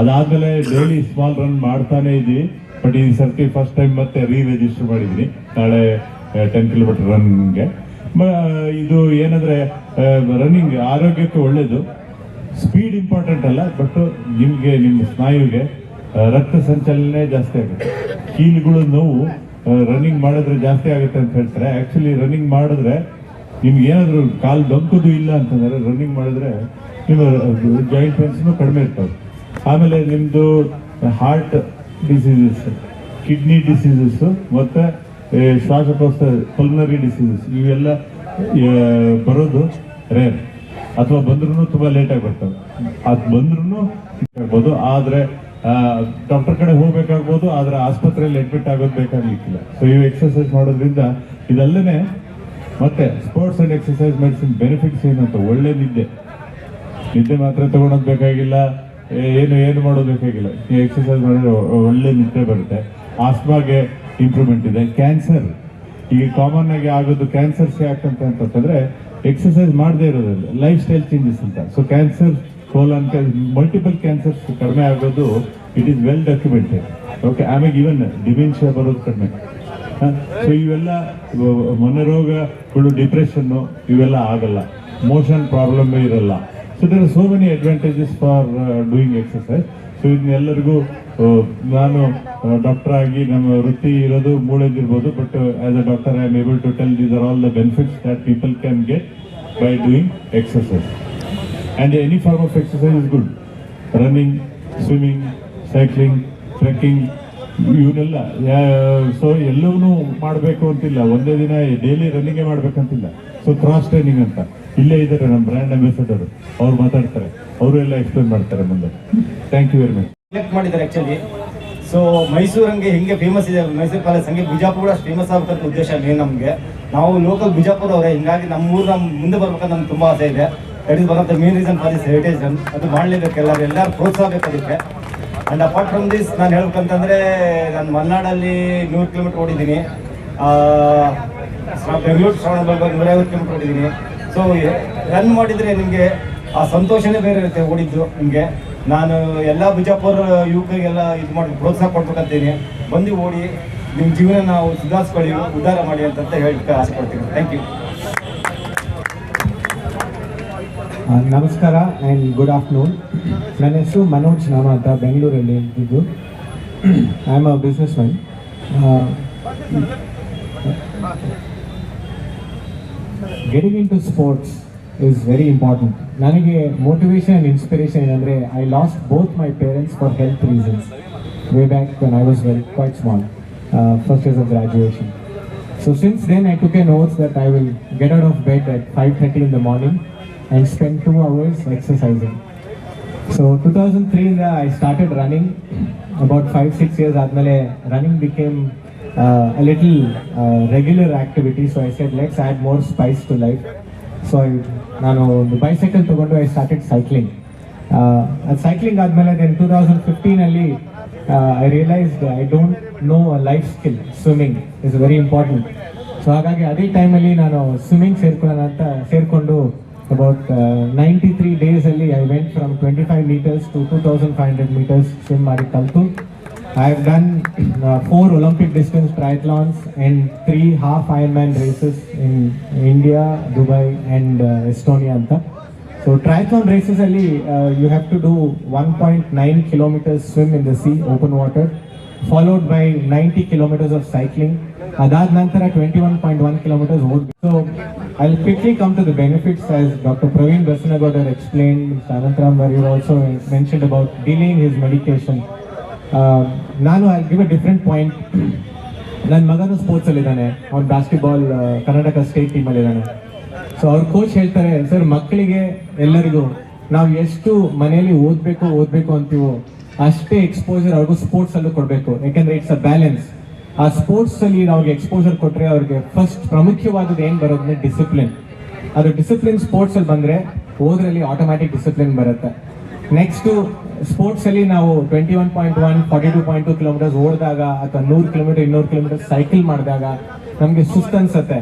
ಅದಾದಮೇಲೆ ಡೈಲಿ ಸ್ಮಾಲ್ ರನ್ ಮಾಡ್ತಾನೆ ಇದ್ದೀವಿ ಬಟ್ ಈ ಸರ್ತಿ ಫಸ್ಟ್ ಟೈಮ್ ಮತ್ತೆ ರೀ ರಿಜಿಸ್ಟರ್ ಮಾಡಿದ್ವಿ. ನಾಳೆ ಟೆನ್ ಕಿಲೋಮೀಟರ್ ರನ್ಗೆ ಇದು ಏನಂದ್ರೆ ರನ್ನಿಂಗ್ ಆರೋಗ್ಯಕ್ಕೆ ಒಳ್ಳೇದು. ಸ್ಪೀಡ್ ಇಂಪಾರ್ಟೆಂಟ್ ಅಲ್ಲ ಬಟ್ ನಿಮಗೆ, ನಿಮ್ಮ ಸ್ನಾಯುಗೆ ರಕ್ತ ಸಂಚಲನೆ ಜಾಸ್ತಿ ಆಗುತ್ತೆ. ಕೀಲುಗಳು, ನೋವು ರನ್ನಿಂಗ್ ಮಾಡಿದ್ರೆ ಜಾಸ್ತಿ ಆಗುತ್ತೆ ಅಂತ ಹೇಳ್ತಾರೆ. ಆ್ಯಕ್ಚುಲಿ ರನ್ನಿಂಗ್ ಮಾಡಿದ್ರೆ ನಿಮ್ಗೆ ಏನಾದರೂ ಕಾಲು ಡಂಕುದು ಇಲ್ಲ ಅಂತಂದರೆ ರನ್ನಿಂಗ್ ಮಾಡಿದ್ರೆ ನಿಮ್ಮ ಜಾಯಿಂಟ್ ಪೇನ್ಸ್ನು ಕಡಿಮೆ ಇರ್ತವೆ. ಆಮೇಲೆ ನಿಮ್ಮದು ಹಾರ್ಟ್ ಡಿಸೀಸಸ್ ಕಿಡ್ನಿ ಡಿಸೀಸಸ್ ಮತ್ತು ಶ್ವಾಸಕೋಶ ಪಲ್ನರಿ ಡಿಸೀಸಸ್ ಇವೆಲ್ಲ ಬರೋದು ರೇರ್ ಅಥವಾ ಬಂದ್ರೂ ತುಂಬ ಲೇಟಾಗಿ ಬರ್ತವೆ. ಅದು ಬಂದ್ರೂ ಆಗ್ಬೋದು, ಆದರೆ ಡಾಕ್ಟರ್ ಕಡೆ ಹೋಗ್ಬೇಕಾಗ್ಬೋದು, ಆದರೆ ಆಸ್ಪತ್ರೆಯಲ್ಲಿ ಅಡ್ಮಿಟ್ ಆಗೋದು ಬೇಕಾಗಲಿಕ್ಕಿಲ್ಲ. ಸೊ ಇವು ಎಕ್ಸರ್ಸೈಸ್ ಮಾಡೋದ್ರಿಂದ ಇದಲ್ಲೇ ಮತ್ತೆ sports and exercise medicine benefits ಏನಂತ ಒಳ್ಳೆ ನಿದ್ದೆ. ನಿದ್ದೆ ಮಾತ್ರ ತಗೊಳೋದು ಬೇಕಾಗಿಲ್ಲ. ಏನು ಏನು ಮಾಡೋದು ಬೇಕಾಗಿಲ್ಲ ಈ ಎಕ್ಸರ್ಸೈಸ್ ಮಾಡಿದ್ರೆ ಒಳ್ಳೆ ನಿದ್ದೆ ಬರುತ್ತೆ. ಆಸ್ಮಾಗೆ ಇಂಪ್ರೂವ್ಮೆಂಟ್ ಇದೆ. ಕ್ಯಾನ್ಸರ್ ಈಗ ಕಾಮನ್ ಆಗಿ ಆಗೋದು ಕ್ಯಾನ್ಸರ್ಸ್ ಅಂತ ಅಂತಂದ್ರೆ ಎಕ್ಸಸೈಸ್ ಮಾಡದೇ ಇರೋದ್ರಲ್ಲಿ ಲೈಫ್ ಸ್ಟೈಲ್ ಚೇಂಜಸ್ ಅಂತ so cancer colon multiple cancers ಕಡಿಮೆ ಆಗೋದು it is well documented okay ಆಮೇಲೆ ಇವನ್ ಡಿಮೆನ್ಷಿಯಾ ಬರೋದು ಕಡಿಮೆ. ಸೊ ಇವೆಲ್ಲ ಇವ- ಮನೋರೋಗಗಳು ಡಿಪ್ರೆಷನ್ನು ಇವೆಲ್ಲ ಆಗಲ್ಲ. ಮೋಷನ್ ಪ್ರಾಬ್ಲಮ್ ಇರಲ್ಲ. So there so many advantages for doing exercise so ಇದನ್ನೆಲ್ಲರಿಗೂ ನಾನು ಡಾಕ್ಟರ್ ಆಗಿ ನಮ್ಮ ವೃತ್ತಿ ಇರೋದು ಮೂಳೆದಿರ್ಬೋದು but as a doctor I am able to tell these are all the benefits that people can get by doing exercise and any form of exercise is good running swimming cycling trekking ಇವನ್ನೆಲ್ಲ ಸೊ ಎಲ್ಲವನ್ನೂ ಮಾಡಬೇಕು ಅಂತಿಲ್ಲ. ಒಂದೇ ದಿನ ಡೈಲಿ ರನ್ನಿಂಗೇ ಮಾಡಬೇಕಂತಿಲ್ಲ. ಸೊ ಕ್ರಾಸ್ ಟ್ರೈನಿಂಗ್ ಅಂತ. ಇಲ್ಲೇ ಇದ್ದಾರೆ ನಮ್ಮ ಬ್ರ್ಯಾಂಡ್ ಅಂಬಾಸಿಡರ್ ಅವ್ರು ಮಾತಾಡ್ತಾರೆ. ಅವರು ಎಲ್ಲ ಎಕ್ಸ್ಪ್ಲೇನ್ ಮಾಡ್ತಾರೆ ಮುಂದೆ. Thank you very much select ಮಾಡಿದ್ದಾರೆ ಆಕ್ಚುಲಿ ಸೊ ಮೈಸೂರು ಹಂಗೆ ಹಿಂಗೆ ಫೇಮಸ್ ಇದೆ. ಮೈಸೂರು ಪ್ಯಾಲೇಸ್ ಹಂಗೆ ಬಿಜಾಪುರ ಅಷ್ಟು ಫೇಮಸ್ ಆಗ್ತಕ್ಕಂಥ ಉದ್ದೇಶ ಮೇನ್ ನಮಗೆ. ನಾವು ಲೋಕಲ್ ಬಿಜಾಪುರ ಅವರೇ, ಹಿಂಗಾಗಿ ನಮ್ಮ ಊರು ನಮ್ಮ ಮುಂದೆ ಬರ್ಬೇಕಂತ ನಮ್ಗೆ ತುಂಬ ಆಸೆ ಇದೆ. That one main reason for this heritage ಅದು ಮಾಡಲೇಬೇಕು ಎಲ್ಲರೂ. ಎಲ್ಲರೂ ಪ್ರೋತ್ಸಾಹ ಅದಕ್ಕೆ. ಆ್ಯಂಡ್ ಅಪಾರ್ಟ್ ಫ್ರಮ್ ದಿಸ್ ನಾನು ಹೇಳ್ಬೇಕಂತಂದರೆ ನಾನು ಮಲೆನಾಡಲ್ಲಿ ನೂರು ಕಿಲೋಮೀಟ್ರ್ ಓಡಿದ್ದೀನಿ. ಬೆಂಗಳೂರು ಶ್ರವಣ ನೂರೈವತ್ತು ಕಿಲೋಮೀಟ್ರ್ ಓಡಿದ್ದೀನಿ. ಸೊ ರನ್ ಮಾಡಿದರೆ ನಿಮಗೆ ಆ ಸಂತೋಷನೇ ಬೇರೆ ಇರುತ್ತೆ ಓಡಿದ್ದು ನಿಮಗೆ. ನಾನು ಎಲ್ಲ ಬಿಜಾಪುರ ಯುವಕರಿಗೆಲ್ಲ ಇದು ಮಾಡಿ ಪ್ರೋತ್ಸಾಹ ಕೊಡ್ಬೇಕಂತೀನಿ. ಬಂದು ಓಡಿ ನಿಮ್ಮ ಜೀವನ ನಾವು ಸುಧಾರಿಸ್ಕೊಳ್ಳಿ, ಉದ್ಧಾರ ಮಾಡಿ ಅಂತ ಹೇಳಕ್ಕೆ ಆಸೆ ಪಡ್ತೀನಿ ಥ್ಯಾಂಕ್ ಯು ನಮಸ್ಕಾರ ಆ್ಯಂಡ್ ಗುಡ್ ಆಫ್ಟರ್ನೂನ್ ನನ್ನ ಹೆಸರು ಮನೋಜ್ ನಾಮ ಅಂತ ಬೆಂಗಳೂರಲ್ಲಿ ಇದ್ದು I am a businessman Getting into sports is very important ನನಗೆ ಮೋಟಿವೇಶನ್ ಆ್ಯಂಡ್ ಇನ್ಸ್ಪಿರೇಷನ್ ಏನಂದರೆ I lost both my parents for health reasons way back when I was very quite small first years of graduation So since then, I took an oath that I will get out of bed at 5:30 in the morning and spend two hours exercising. So 2003, in the, I started running. About five six years admale, running became uh, a little uh, regular activity. So I said, let's add more spice to life. I, ನಾನು ಒಂದು ಬೈಸೈಕಲ್ ತಗೊಂಡು ಐ ಸ್ಟಾರ್ಟೆಡ್ ಸೈಕ್ಲಿಂಗ್ ಅದು ಸೈಕ್ಲಿಂಗ್ ಆದಮೇಲೆ then two thousand ಫಿಫ್ಟೀನಲ್ಲಿ I realised I don't know a life skill swimming is very important so ಹಾಗಾಗಿ ಅದೇ ಟೈಮಲ್ಲಿ ನಾನು ಸ್ವಿಮ್ಮಿಂಗ್ ಸೇರ್ಕೊಳ್ಳೋಣ ಅಂತ ಸೇರಿಕೊಂಡು ಅಬೌಟ್ ನೈಂಟಿ ತ್ರೀ ಡೇಸಲ್ಲಿ I went from twenty five metres to two thousand five hundred metres swim ಮಾಡಿ ಕಲಿತು I have done uh, four Olympic distance triathlons and three half Ironman races in India, Dubai, and uh, Estonia. So triathlon races, Ali, uh, you have to do 1.9 kilometers swim in the sea, open water, followed by 90 kilometers of cycling. Adad Nantara 21.1 kilometers. So I'll quickly come to the benefits as Dr. Praveen Basanagodar explained, Sanantram, where you also mentioned about delaying his medication. ನಾನು I give a different point ನನ್ನ ಮಗನು ಸ್ಪೋರ್ಟ್ಸಲ್ಲಿದ್ದಾನೆ ಅವ್ನು ಬಾಸ್ಕೆಟ್ಬಾಲ್ ಕರ್ನಾಟಕ ಸ್ಟೇಟ್ ಇದ್ದಾನೆ. ಸೊ ಅವ್ರ ಕೋಚ್ ಹೇಳ್ತಾರೆ, ಸರ್, ಮಕ್ಕಳಿಗೆ ಎಲ್ಲರಿಗೂ ನಾವು ಎಷ್ಟು ಮನೆಯಲ್ಲಿ ಓದಬೇಕು ಓದಬೇಕು ಅಂತೀವೋ ಅಷ್ಟೇ ಎಕ್ಸ್ಪೋಜರ್ ಅವ್ರಿಗೂ ಸ್ಪೋರ್ಟ್ಸ್ ಅಲ್ಲೂ ಕೊಡಬೇಕು. ಯಾಕಂದ್ರೆ ಇಟ್ಸ್ ಅ ಬ್ಯಾಲೆನ್ಸ್ ಆ ಸ್ಪೋರ್ಟ್ಸ್ ಅಲ್ಲಿ ನಾವು ಎಕ್ಸ್ಪೋಜರ್ ಕೊಟ್ಟರೆ ಅವ್ರಿಗೆ ಫಸ್ಟ್ ಪ್ರಾಮುಖ್ಯವಾದದ್ದು ಏನು ಬರೋದ್ರೆ ಡಿಸಿಪ್ಲಿನ್ ಅದು ಡಿಸಿಪ್ಲಿನ್ ಸ್ಪೋರ್ಟ್ಸ್ ಅಲ್ಲಿ ಬಂದ್ರೆ ಓದ್ರಲ್ಲಿ ಆಟೋಮ್ಯಾಟಿಕ್ ಡಿಸಿಪ್ಲಿನ್ ಬರುತ್ತೆ. ನೆಕ್ಸ್ಟ್ ಸ್ಪೋರ್ಟ್ಸ್ ಅಲ್ಲಿ ನಾವು twenty one point one forty two point two kilometres ಓಡಿದಾಗ ಅಥವಾ ನೂರು ಕಿಲೋಮೀಟರ್ ಇನ್ನೂರು ಕಿಲೋಮೀಟರ್ ಸೈಕಲ್ ಮಾಡಿದಾಗ ನಮಗೆ ಸುಸ್ತು ಅನ್ಸುತ್ತೆ.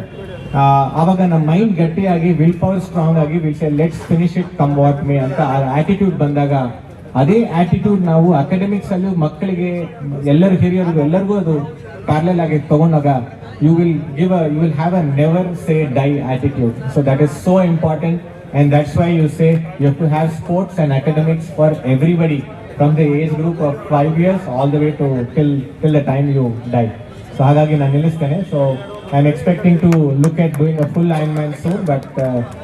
ಆವಾಗ ನಮ್ಮ ಮೈಂಡ್ ಗಟ್ಟಿಯಾಗಿ ವಿಲ್ ಪವರ್ ಸ್ಟ್ರಾಂಗ್ ಆಗಿ will say let's finish it come what may ಅಂತ ಆ ಆಟಿಟ್ಯೂಡ್ ಬಂದಾಗ, ಅದೇ ಆಟಿಟ್ಯೂಡ್ ನಾವು ಅಕಾಡೆಮಿಕ್ಸ್ ಅಲ್ಲೂ ಮಕ್ಕಳಿಗೆ, ಎಲ್ಲರ ಹಿರಿಯರಿಗೂ, ಎಲ್ಲರಿಗೂ ಅದು ಪ್ಯಾರಲಲ್ ಆಗಿ ತಗೊಂಡಾಗ you will give you will have a never say die attitude so that is so important and that's why you say you have to have sports and academics for everybody from the age group of five years all the way to till till the time you die so so I am expecting to look at doing a full ironman soon but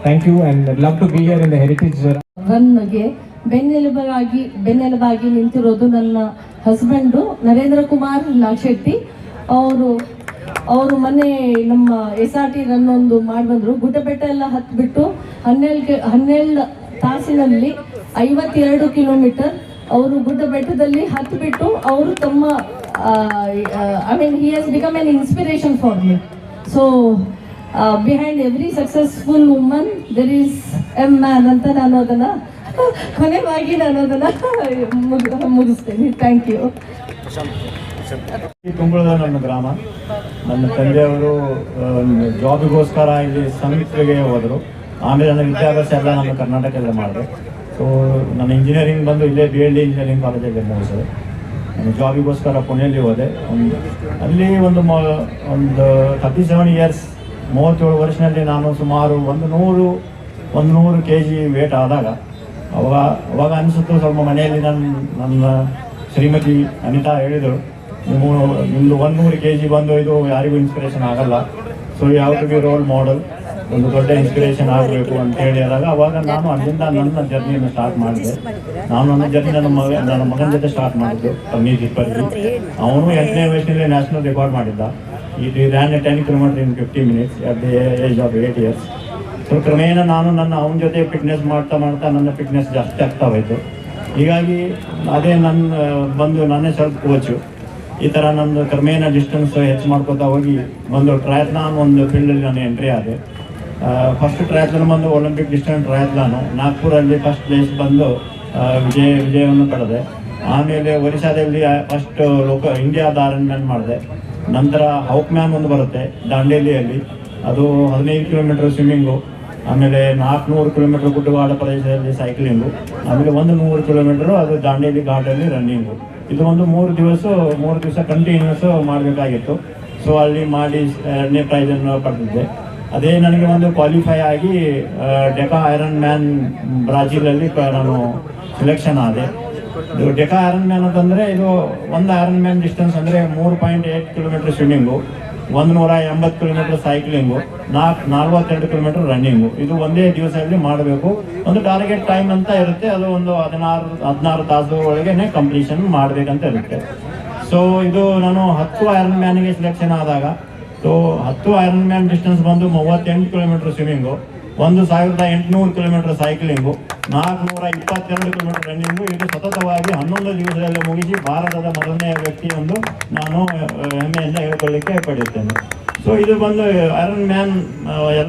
thank you and love to be here in the heritage ರನ್ಗೆ ಬೆನ್ನೆಲುಬಾಗಿ ಬೆನ್ನೆಲುಬಾಗಿ ನಿಂತಿರೋದು ನನ್ನ ಹಸ್ಬೆಂಡು ನರೇಂದ್ರ ಕುಮಾರ್ ಲಾಶೆಟ್ಟಿ ಅವರು ಅವರು ಮೊನ್ನೆ ನಮ್ಮ ಎಸ್ ಆರ್ ಟಿ ರನ್ ಒಂದು ಮಾಡಿ ಬಂದರು ಗುಡ್ಡಬೆಟ್ಟ ಎಲ್ಲ ಹತ್ಬಿಟ್ಟು ಹನ್ನೆರಡು ಹನ್ನೆರಡು ತಾಸಿನಲ್ಲಿ ಐವತ್ತೆರಡು ಕಿಲೋಮೀಟರ್ ಅವರು ಗುಡ್ಡ ಬೆಟ್ಟದಲ್ಲಿ ಹತ್ತು ಬಿಟ್ಟು ಅವರು ತಮ್ಮ I mean he has become an inspiration for me so behind every successful woman there is a man ಅಂತ ನಾನು ಅದನ್ನು [laughs] ಕೊನೆಗಾಗಿ ನಾನು ಅದನ್ನು ಮುಗ್- ಮುಗಿಸ್ತೇನೆ. ಥ್ಯಾಂಕ್ ಯು ಕುಂಬಳದ ನನ್ನ ಗ್ರಾಮ. ನನ್ನ ತಂದೆಯವರು ಜಾಬಿಗೋಸ್ಕರ ಇಲ್ಲಿ ಸಮಿತಿಗೆ ಹೋದರು. ಆಮೇಲೆ ನನ್ನ ವಿದ್ಯಾಭ್ಯಾಸ ಎಲ್ಲ ನಮ್ಮ ಕರ್ನಾಟಕದಲ್ಲಿ ಮಾಡಿದೆ. ಸೊ ನನ್ನ ಇಂಜಿನಿಯರಿಂಗ್ ಬಂದು ಇಲ್ಲೇ ಬಿ ಎಲ್ ಡಿ ಇಂಜಿನಿಯರಿಂಗ್ ಕಾಲೇಜಲ್ಲಿ ಮುಗಿಸಿದೆ. ನಾನು ಜಾಬಿಗೋಸ್ಕರ ಪುಣೆಯಲ್ಲಿ ಹೋದೆ. ಒಂದು, ಅಲ್ಲಿ ಒಂದು ಮ, ಒಂದು ತರ್ಟಿ ಸೆವೆನ್ ಇಯರ್ಸ್ ಮೂವತ್ತೇಳು ವರ್ಷದಲ್ಲಿ ನಾನು ಸುಮಾರು ಒಂದು ನೂರು ಒಂದು ನೂರು ಕೆ ಜಿ ವೇಟ್ ಆದಾಗ, ಅವಾಗ ಅವಾಗ ಅನಿಸುತ್ತೆ ಸ್ವಲ್ಪ ಮನೆಯಲ್ಲಿ ನನ್ನ ನನ್ನ ಶ್ರೀಮತಿ ಅನಿತಾ ಹೇಳಿದರು. ನೀವು ನಿಮ್ಮದು ಒಂದು ನೂರು ಕೆ ಜಿ ಬಂದು ಇದು ಯಾರಿಗೂ ಇನ್ಸ್ಪಿರೇಷನ್ ಆಗಲ್ಲ. ಸೊ ಯಾವ ಟು ಬಿ ರೋಲ್ ಮಾಡೆಲ್ ಒಂದು ದೊಡ್ಡ ಇನ್ಸ್ಪಿರೇಷನ್ ಆಗಬೇಕು ಅಂತ ಹೇಳಿ ಆದಾಗ ಅವಾಗ ನಾನು ಅಲ್ಲಿಂದ ನನ್ನ ಜರ್ನಿಯನ್ನು ಸ್ಟಾರ್ಟ್ ಮಾಡಿದೆ. ನಾನು ನನ್ನ ಜರ್ನಿ ನನ್ನ ಮಗ ನನ್ನ ಮಗನ ಜೊತೆ ಸ್ಟಾರ್ಟ್ ಮಾಡಿದ್ದು ಮ್ಯೂಸಿಕ್ ಇಪ್ಪತ್ತು ಅವನು ಎಂಟನೇ ವಯಸ್ಸಿನಲ್ಲಿ ನ್ಯಾಷನಲ್ ರೆಕಾರ್ಡ್ ಮಾಡಿದ್ದ. ಇದು ran ten kilometre in fifty minutes at the age of eight years so ಕ್ರಮೇಣ ನಾನು ನನ್ನ ಅವನ ಜೊತೆ ಫಿಟ್ನೆಸ್ ಮಾಡ್ತಾ ಮಾಡ್ತಾ ನನ್ನ ಫಿಟ್ನೆಸ್ ಜಾಸ್ತಿ ಆಗ್ತಾ ಹೋಯಿತು. ಹೀಗಾಗಿ ಅದೇ ನನ್ನ, ಬಂದು ನಾನೇ ಸ್ವಲ್ಪ ಕೋಚು ಈ ಥರ ನಂದು ಕ್ರಮೇಣ ಡಿಸ್ಟೆನ್ಸ್ ಹೆಚ್ಚು ಮಾಡ್ಕೋತಾ ಹೋಗಿ ಒಂದು ಟ್ರಯತ್ಲಾನ್ ಒಂದು ಫೀಲ್ಡಲ್ಲಿ ನಾನು ಎಂಟ್ರಿ ಆದೆ. ಫಸ್ಟ್ ಟ್ರಯತ್ಲಾನ್ ಬಂದು ಒಲಿಂಪಿಕ್ ಡಿಸ್ಟೆನ್ಸ್ ಟ್ರಯತ್ಲಾನು ನಾಗ್ಪುರಲ್ಲಿ ಫಸ್ಟ್ ಪ್ಲೇಸ್ ಬಂದು ವಿಜಯ, ವಿಜಯವನ್ನು ಪಡೆದೆ. ಆಮೇಲೆ ಒರಿಸ್ಸಾದಲ್ಲಿ ಫಸ್ಟ್ ಲೋಕ ಇಂಡಿಯಾದ ಮ್ಯಾನ್ ಮಾಡಿದೆ. ನಂತರ ಹೌಕ್ ಮ್ಯಾನ್ ಒಂದು ಬರುತ್ತೆ ದಾಂಡೇಲಿಯಲ್ಲಿ ಅದು ಹದಿನೈದು ಕಿಲೋಮೀಟರ್ ಸ್ವಿಮ್ಮಿಂಗು ಆಮೇಲೆ ನಾಲ್ಕುನೂರು ಕಿಲೋಮೀಟರ್ ಗುಡ್ಡಗಾಡ ಪ್ರದೇಶದಲ್ಲಿ ಸೈಕ್ಲಿಂಗು ಆಮೇಲೆ ಒಂದು ನೂರು ಕಿಲೋಮೀಟರ್ ಅದು ದಾಂಡೇಲಿ ಘಾಟಲ್ಲಿ ರನ್ನಿಂಗು ಇದು ಒಂದು ಮೂರು ದಿವಸ ಮೂರು ದಿವಸ ಕಂಟಿನ್ಯೂಸ್ ಮಾಡಬೇಕಾಗಿತ್ತು. ಸೊ ಅಲ್ಲಿ ಮಾಡಿ ಎರಡನೇ ಪ್ರೈಸನ್ನು ಪಡೆದಿದ್ದೆ. ಅದೇ ನನಗೆ ಒಂದು ಕ್ವಾಲಿಫೈ ಆಗಿ ಡೆಕಾ ಐರನ್ ಮ್ಯಾನ್ ಬ್ರಾಜಿಲಲ್ಲಿ ನಾನು ಸೆಲೆಕ್ಷನ್ ಆದೆ. ಇದು ಡೆಕಾ ಐರನ್ ಮ್ಯಾನ್ ಅಂತಂದರೆ ಇದು ಒಂದು ಐರನ್ ಮ್ಯಾನ್ ಡಿಸ್ಟೆನ್ಸ್ ಅಂದರೆ ಮೂರು ಪಾಯಿಂಟ್ ಏಯ್ಟ್ ಕಿಲೋಮೀಟರ್ ಸ್ವಿಮ್ಮಿಂಗು ಒಂದು ನೂರ ಎಂಬತ್ತು ಕಿಲೋಮೀಟರ್ ಸೈಕ್ಲಿಂಗು ನಾಲ್ಕು ನಲ್ವತ್ತೆರಡು ಕಿಲೋಮೀಟರ್ ರನ್ನಿಂಗು ಇದು ಒಂದೇ ದಿವಸದಲ್ಲಿ ಮಾಡಬೇಕು. ಒಂದು ಟಾರ್ಗೆಟ್ ಟೈಮ್ ಅಂತ ಇರುತ್ತೆ. ಅದು ಒಂದು ಹದಿನಾರು ಹದಿನಾರು ತಾಸು ಒಳಗೇನೆ ಕಂಪ್ಲೀಷನ್ ಮಾಡಬೇಕಂತ ಇರುತ್ತೆ. ಸೊ ಇದು ನಾನು ಹತ್ತು ಐರನ್ ಮ್ಯಾನ್ಗೆ ಸೆಲೆಕ್ಷನ್ ಆದಾಗ ಸೊ ಹತ್ತು ಐರನ್ ಮ್ಯಾನ್ ಡಿಸ್ಟೆನ್ಸ್ ಬಂದು ಮೂವತ್ತೆಂಟು ಕಿಲೋಮೀಟರ್ ಸ್ವಿಮ್ಮಿಂಗು ಒಂದು ಸಾವಿರದ ಎಂಟುನೂರು ಕಿಲೋಮೀಟರ್ ಸೈಕ್ಲಿಂಗು ನಾಲ್ಕುನೂರ ಇಪ್ಪತ್ತೆರಡು ಕಿಲೋಮೀಟರ್ ರನ್ನಿಂಗು ಇದು ಸತತವಾಗಿ ಹನ್ನೊಂದು ದಿವಸದಲ್ಲಿ ಮುಗಿಸಿ ಭಾರತದ ಮೊದಲನೆಯ ವ್ಯಕ್ತಿ ಎಂದು ನಾನು ಹೆಮ್ಮೆಯಿಂದ ಹೇಳ್ಕೊಳ್ಳಿಕ್ಕೆ ಪಡೆಯುತ್ತೇನೆ ಸೊ ಇದು ಬಂದು ಐರನ್ ಮ್ಯಾನ್